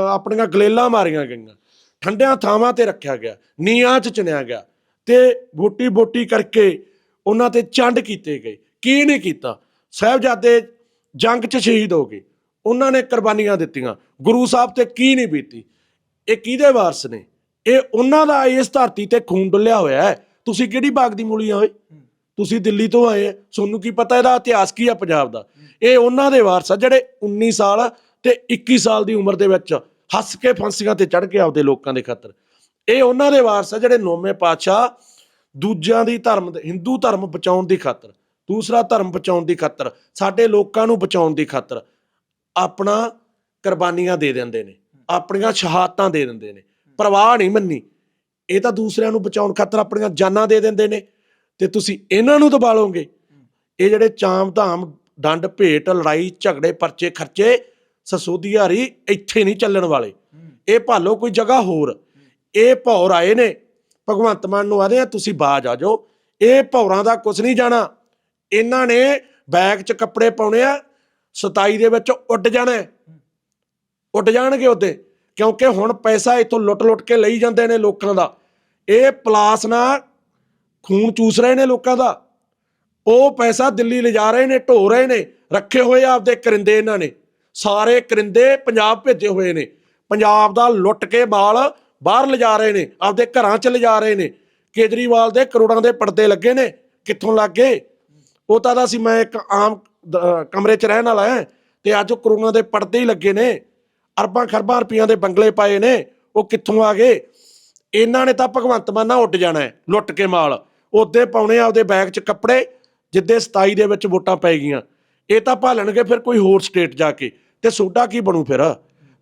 ਆਪਣੀਆਂ ਗਲੇਲਾਂ ਮਾਰੀਆਂ ਗਈਆਂ। ਠੰਡਿਆਂ ਥਾਵਾਂ ਤੇ ਰੱਖਿਆ ਗਿਆ। ਨੀਆਂ 'ਚ ਚੁਣਿਆ ਗਿਆ। ਤੇ ਬੋਟੀ ਵੋਟੀ ਕਰਕੇ ਉਹਨਾਂ ਤੇ ਚੰਡ ਕੀਤੇ ਗਏ। ਕੀ ਨਹੀਂ ਕੀਤਾ? ਸਾਹਿਬਜ਼ਾਦੇ ਜੰਗ 'ਚ ਸ਼ਹੀਦ ਹੋ ਗਏ। ਉਹਨਾਂ ਨੇ ਕੁਰਬਾਨੀਆਂ ਦਿੱਤੀਆਂ। ਗੁਰੂ ਸਾਹਿਬ ਤੇ ਕੀ ਨਹੀਂ ਬੀਤੀ? ਇਹ ਕਿਹਦੇ ਵਾਰਸ ਨੇ? ਇਹ ਉਹਨਾਂ ਦਾ ਇਸ ਧਰਤੀ ਤੇ ਖੂਨ ਡੁੱਲਿਆ ਹੋਇਆ ਹੈ। ਤੁਸੀਂ ਕਿਹੜੀ ਬਾਗ ਦੀ ਮੂਲੀਆਂ ਹੋਏ ਤੁਸੀਂ ਦਿੱਲੀ ਤੋਂ ਆਏ ਆ। ਤੁਹਾਨੂੰ ਕੀ ਪਤਾ ਇਹਦਾ ਇਤਿਹਾਸ ਕੀ ਆ ਪੰਜਾਬ ਦਾ? ਇਹ ਉਹਨਾਂ ਦੇ ਵਾਰਸ ਆ ਜਿਹੜੇ 19 ਸਾਲ ਤੇ 21 ਸਾਲ ਦੀ ਉਮਰ ਦੇ ਵਿੱਚ ਹੱਸ ਕੇ ਫਾਂਸੀਆਂ ਤੇ ਚੜ ਕੇ ਆਪਦੇ ਲੋਕਾਂ ਦੇ ਖਾਤਰ ਇਹ ਉਹਨਾਂ ਦੇ ਵਾਰਸ ਆ ਜਿਹੜੇ ਨੌਵੇਂ ਪਾਤਸ਼ਾਹ ਦੂਜਿਆਂ ਦੀ ਧਰਮ ਹਿੰਦੂ ਧਰਮ ਬਚਾਉਣ ਦੀ ਖਾਤਰ, ਦੂਸਰਾ ਧਰਮ ਬਚਾਉਣ ਦੀ ਖਾਤਰ, ਸਾਡੇ ਲੋਕਾਂ ਨੂੰ ਬਚਾਉਣ ਦੀ ਖਾਤਰ ਆਪਣਾ ਕੁਰਬਾਨੀਆਂ ਦੇ ਦਿੰਦੇ ਨੇ, ਆਪਣੀਆਂ ਸ਼ਹਾਦਤਾਂ ਦੇ ਦਿੰਦੇ ਨੇ, ਪਰਵਾਹ ਨਹੀਂ ਮੰਨੀ। ਇਹ ਤਾਂ ਦੂਸਰਿਆਂ ਨੂੰ ਬਚਾਉਣ ਖਾਤਰ ਆਪਣੀਆਂ ਜਾਨਾਂ ਦੇ ਦਿੰਦੇ ਨੇ, ਤੇ ਤੁਸੀਂ ਇਹਨਾਂ ਨੂੰ ਦਬਾਲੋਗੇ ਇਹ ਜਿਹੜੇ ਚਾਮ ਧਾਮ ਡੰਡ, ਭੇਟ, ਲੜਾਈ, ਝਗੜੇ ਪਰਚੇ ਖਰਚੇ ਸਸੋਦੀਆਰੀ ਇੱਥੇ ਨਹੀਂ ਚੱਲਣ ਵਾਲੇ। ਇਹ ਭਾਲੋ ਕੋਈ ਜਗ੍ਹਾ ਹੋਰ। ਇਹ ਭੌਰ ਆਏ ਨੇ। ਭਗਵੰਤ ਮਾਨ ਨੂੰ ਆਦੇ ਆ, ਤੁਸੀਂ ਬਾਜ ਆ ਜਾਓ। ਇਹ ਭੌਰਾਂ ਦਾ ਕੁਝ ਨਹੀਂ ਜਾਣਾ। ਇਹਨਾਂ ਨੇ ਬੈਗ 'ਚ ਕੱਪੜੇ ਪਾਉਣੇ ਆ 27 ਦੇ ਵਿੱਚ ਉੱਡ ਜਾਣਾ ਉੱਡ ਜਾਣਗੇ ਉਹਦੇ, ਕਿਉਂਕਿ ਹੁਣ ਪੈਸਾ ਇੱਥੋਂ ਲੁੱਟ-ਲੁੱਟ ਕੇ ਲਈ ਜਾਂਦੇ ਨੇ ਲੋਕਾਂ ਦਾ। ਇਹ ਪਲਾਸ ਨਾ ਖੂਨ ਚੂਸ ਰਹੇ ਨੇ ਲੋਕਾਂ ਦਾ। ਉਹ ਪੈਸਾ ਦਿੱਲੀ ਲਿਜਾ ਰਹੇ ਨੇ ਢੋ ਰਹੇ ਨੇ, ਰੱਖੇ ਹੋਏ ਆਪਦੇ ਕਰਿੰਦੇ ਇਹਨਾਂ ਨੇ। ਸਾਰੇ ਕਰਿੰਦੇ ਪੰਜਾਬ ਭੇਜੇ ਹੋਏ ਨੇ। ਪੰਜਾਬ ਦਾ ਲੁੱਟ ਕੇ ਮਾਲ ਬਾਹਰ ਲਿਜਾ ਰਹੇ ਨੇ, ਆਪਦੇ ਘਰਾਂ 'ਚ ਲਿਜਾ ਰਹੇ ਨੇ। ਕੇਜਰੀਵਾਲ ਦੇ ਕਰੋੜਾਂ ਦੇ ਪਰਦੇ ਲੱਗੇ ਨੇ, ਕਿੱਥੋਂ ਲੱਗ ਗਏ? ਉਹ ਤਾਂ ਦਾ ਸੀ, ਮੈਂ ਇੱਕ ਆਮ ਕਮਰੇ 'ਚ ਰਹਿਣ ਵਾਲਾ ਹਾਂ, ਤੇ ਅੱਜ ਉਹ ਕਰੋੜਾਂ ਦੇ ਪਰਦੇ ਹੀ ਲੱਗੇ ਨੇ। ਅਰਬਾਂ ਖਰਬਾਂ ਰੁਪਈਆਂ ਦੇ ਬੰਗਲੇ ਪਾਏ ਨੇ, ਉਹ ਕਿੱਥੋਂ ਆ ਗਏ? ਇਹਨਾਂ ਨੇ ਤਾਂ ਭਗਵੰਤ ਮਾਨ ਨਾਲ ਉੱਡ ਜਾਣਾ ਲੁੱਟ ਕੇ ਮਾਲ। ਉਹਦੇ ਪਾਉਣੇ ਆ ਆਪਦੇ ਬੈਗ 'ਚ ਕੱਪੜੇ, ਜਿੱਦੇ 27 ਦੇ ਵਿੱਚ ਵੋਟਾਂ ਪੈ ਗਈਆਂ। ਇਹ ਤਾਂ ਭਾਲਣਗੇ ਫਿਰ ਕੋਈ ਹੋਰ ਸਟੇਟ ਜਾ ਕੇ। ਤੇ ਸੋਡਾ ਕੀ ਬਣੂ ਫਿਰ?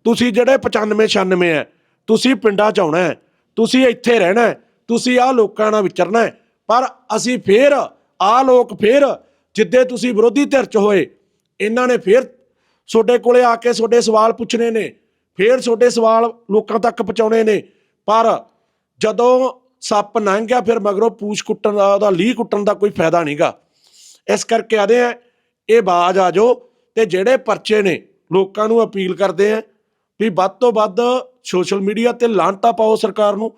ਤੁਸੀਂ ਜਿਹੜੇ 95 96 ਹੈ ਤੁਸੀਂ ਪਿੰਡਾਂ 'ਚ ਆਉਣਾ ਹੈ, ਤੁਸੀਂ ਇੱਥੇ ਰਹਿਣਾ ਹੈ, ਤੁਸੀਂ ਆਹ ਲੋਕਾਂ ਨਾਲ ਵਿਚਰਨਾ ਹੈ, ਪਰ ਅਸੀਂ ਫੇਰ, ਆਹ ਲੋਕ ਫੇਰ ਜਿੱਦੇ ਤੁਸੀਂ ਵਿਰੋਧੀ ਧਿਰ 'ਚ ਹੋਏ, ਇਹਨਾਂ ਨੇ ਫੇਰ ਤੁਹਾਡੇ ਕੋਲੇ ਆ ਕੇ ਤੁਹਾਡੇ ਸਵਾਲ ਪੁੱਛਣੇ ਨੇ, ਫੇਰ ਤੁਹਾਡੇ ਸਵਾਲ ਲੋਕਾਂ ਤੱਕ ਪਹੁੰਚਾਉਣੇ ਨੇ, ਪਰ ਜਦੋਂ ਸੱਪ ਲੰਘ ਗਿਆ, ਫਿਰ ਮਗਰੋਂ ਪੂਛ ਕੁੱਟਣ ਦਾ, ਉਹਦਾ ਲੀਹ ਕੁੱਟਣ ਦਾ ਕੋਈ ਫਾਇਦਾ ਨਹੀਂਗਾ ਇਸ ਕਰਕੇ ਆਦੇ ਆ, ਇਹ ਬਾਜ ਆ ਜਾਓ ਤੇ ਜਿਹੜੇ ਪਰਚੇ ਨੇ, ਲੋਕਾਂ ਨੂੰ ਅਪੀਲ ਕਰਦੇ ਆ ਵੀ ਵੱਧ ਤੋਂ ਵੱਧ ਸੋਸ਼ਲ ਮੀਡੀਆ ਤੇ ਲਾਂਟਾ ਪਾਓ ਸਰਕਾਰ ਨੂੰ।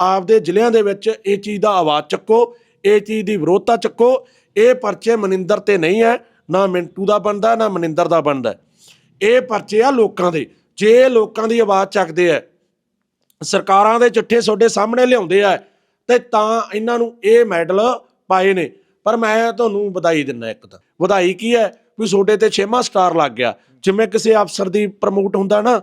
ਆਪਦੇ ਜ਼ਿਲ੍ਹਿਆਂ ਦੇ ਵਿੱਚ ਇਹ ਚੀਜ਼ ਦਾ ਆਵਾਜ਼ ਚੱਕੋ, ਇਹ ਚੀਜ਼ ਦੀ ਵਿਰੋਧਤਾ ਚੱਕੋ। ਇਹ ਪਰਚੇ ਮਨਿੰਦਰ ਤੇ ਨਹੀਂ ਹੈ ਨਾ ਮਿੰਟੂ ਦਾ ਬਣਦਾ, ਨਾ ਮਨਿੰਦਰ ਦਾ ਬਣਦਾ। ਇਹ ਪਰਚੇ ਆ ਲੋਕਾਂ ਦੇ। ਜੇ ਲੋਕਾਂ ਦੀ ਆਵਾਜ਼ ਚੱਕਦੇ ਆ ਸਰਕਾਰਾਂ ਦੇ ਚਿੱਠੇ ਤੁਹਾਡੇ ਸਾਹਮਣੇ ਲਿਆਉਂਦੇ ਆ ਤੇ ਤਾਂ ਇਹਨਾਂ ਨੂੰ ਇਹ ਮੈਡਲ ਪਾਏ ਨੇ। ਪਰ ਮੈਂ ਤੁਹਾਨੂੰ ਵਧਾਈ ਦਿੰਦਾ ਇੱਕ ਤਾਂ। ਵਧਾਈ ਕੀ ਹੈ ਵੀ ਤੁਹਾਡੇ ਤੇ ਛੇਵਾਂ ਸਟਾਰ ਲੱਗ ਗਿਆ। ਜਿਵੇਂ ਕਿਸੇ ਅਫਸਰ ਦੀ ਪ੍ਰਮੋਟ ਹੁੰਦਾ ਨਾ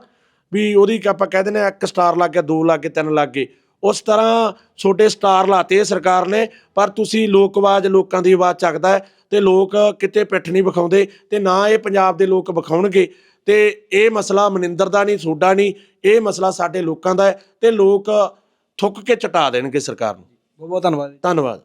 ਵੀ ਉਹਦੀ ਆਪਾਂ ਕਹਿ ਦਿੰਦੇ ਆ ਇੱਕ ਸਟਾਰ ਲੱਗ ਗਿਆ ਦੋ ਲੱਗ ਗਏ ਤਿੰਨ ਲੱਗ ਗਏ। ਉਸ ਤਰ੍ਹਾਂ ਤੁਹਾਡੇ ਸਟਾਰ ਲਾਤੇ ਸਰਕਾਰ ਨੇ ਪਰ ਤੁਸੀਂ ਲੋਕ ਆਵਾਜ਼ ਲੋਕਾਂ ਦੀ ਆਵਾਜ਼ ਚੱਕਦਾ ਹੈ ਤੇ ਲੋਕ ਕਿਤੇ ਪਿੱਠ ਨਹੀਂ ਵਿਖਾਉਂਦੇ ਤੇ ਨਾ ਇਹ ਪੰਜਾਬ ਦੇ ਲੋਕ ਵਿਖਾਉਣਗੇ। ਤੇ ਇਹ ਮਸਲਾ ਮਨਿੰਦਰ ਦਾ ਨਹੀਂ ਤੁਹਾਡਾ ਨਹੀਂ ਇਹ ਮਸਲਾ ਸਾਡੇ ਲੋਕਾਂ ਦਾ ਹੈ ਤੇ ਲੋਕ ਥੁੱਕ ਕੇ ਚਟਾ ਦੇਣਗੇ ਸਰਕਾਰ ਨੂੰ। ਬਹੁਤ ਬਹੁਤ ਧੰਨਵਾਦ। ਧੰਨਵਾਦ।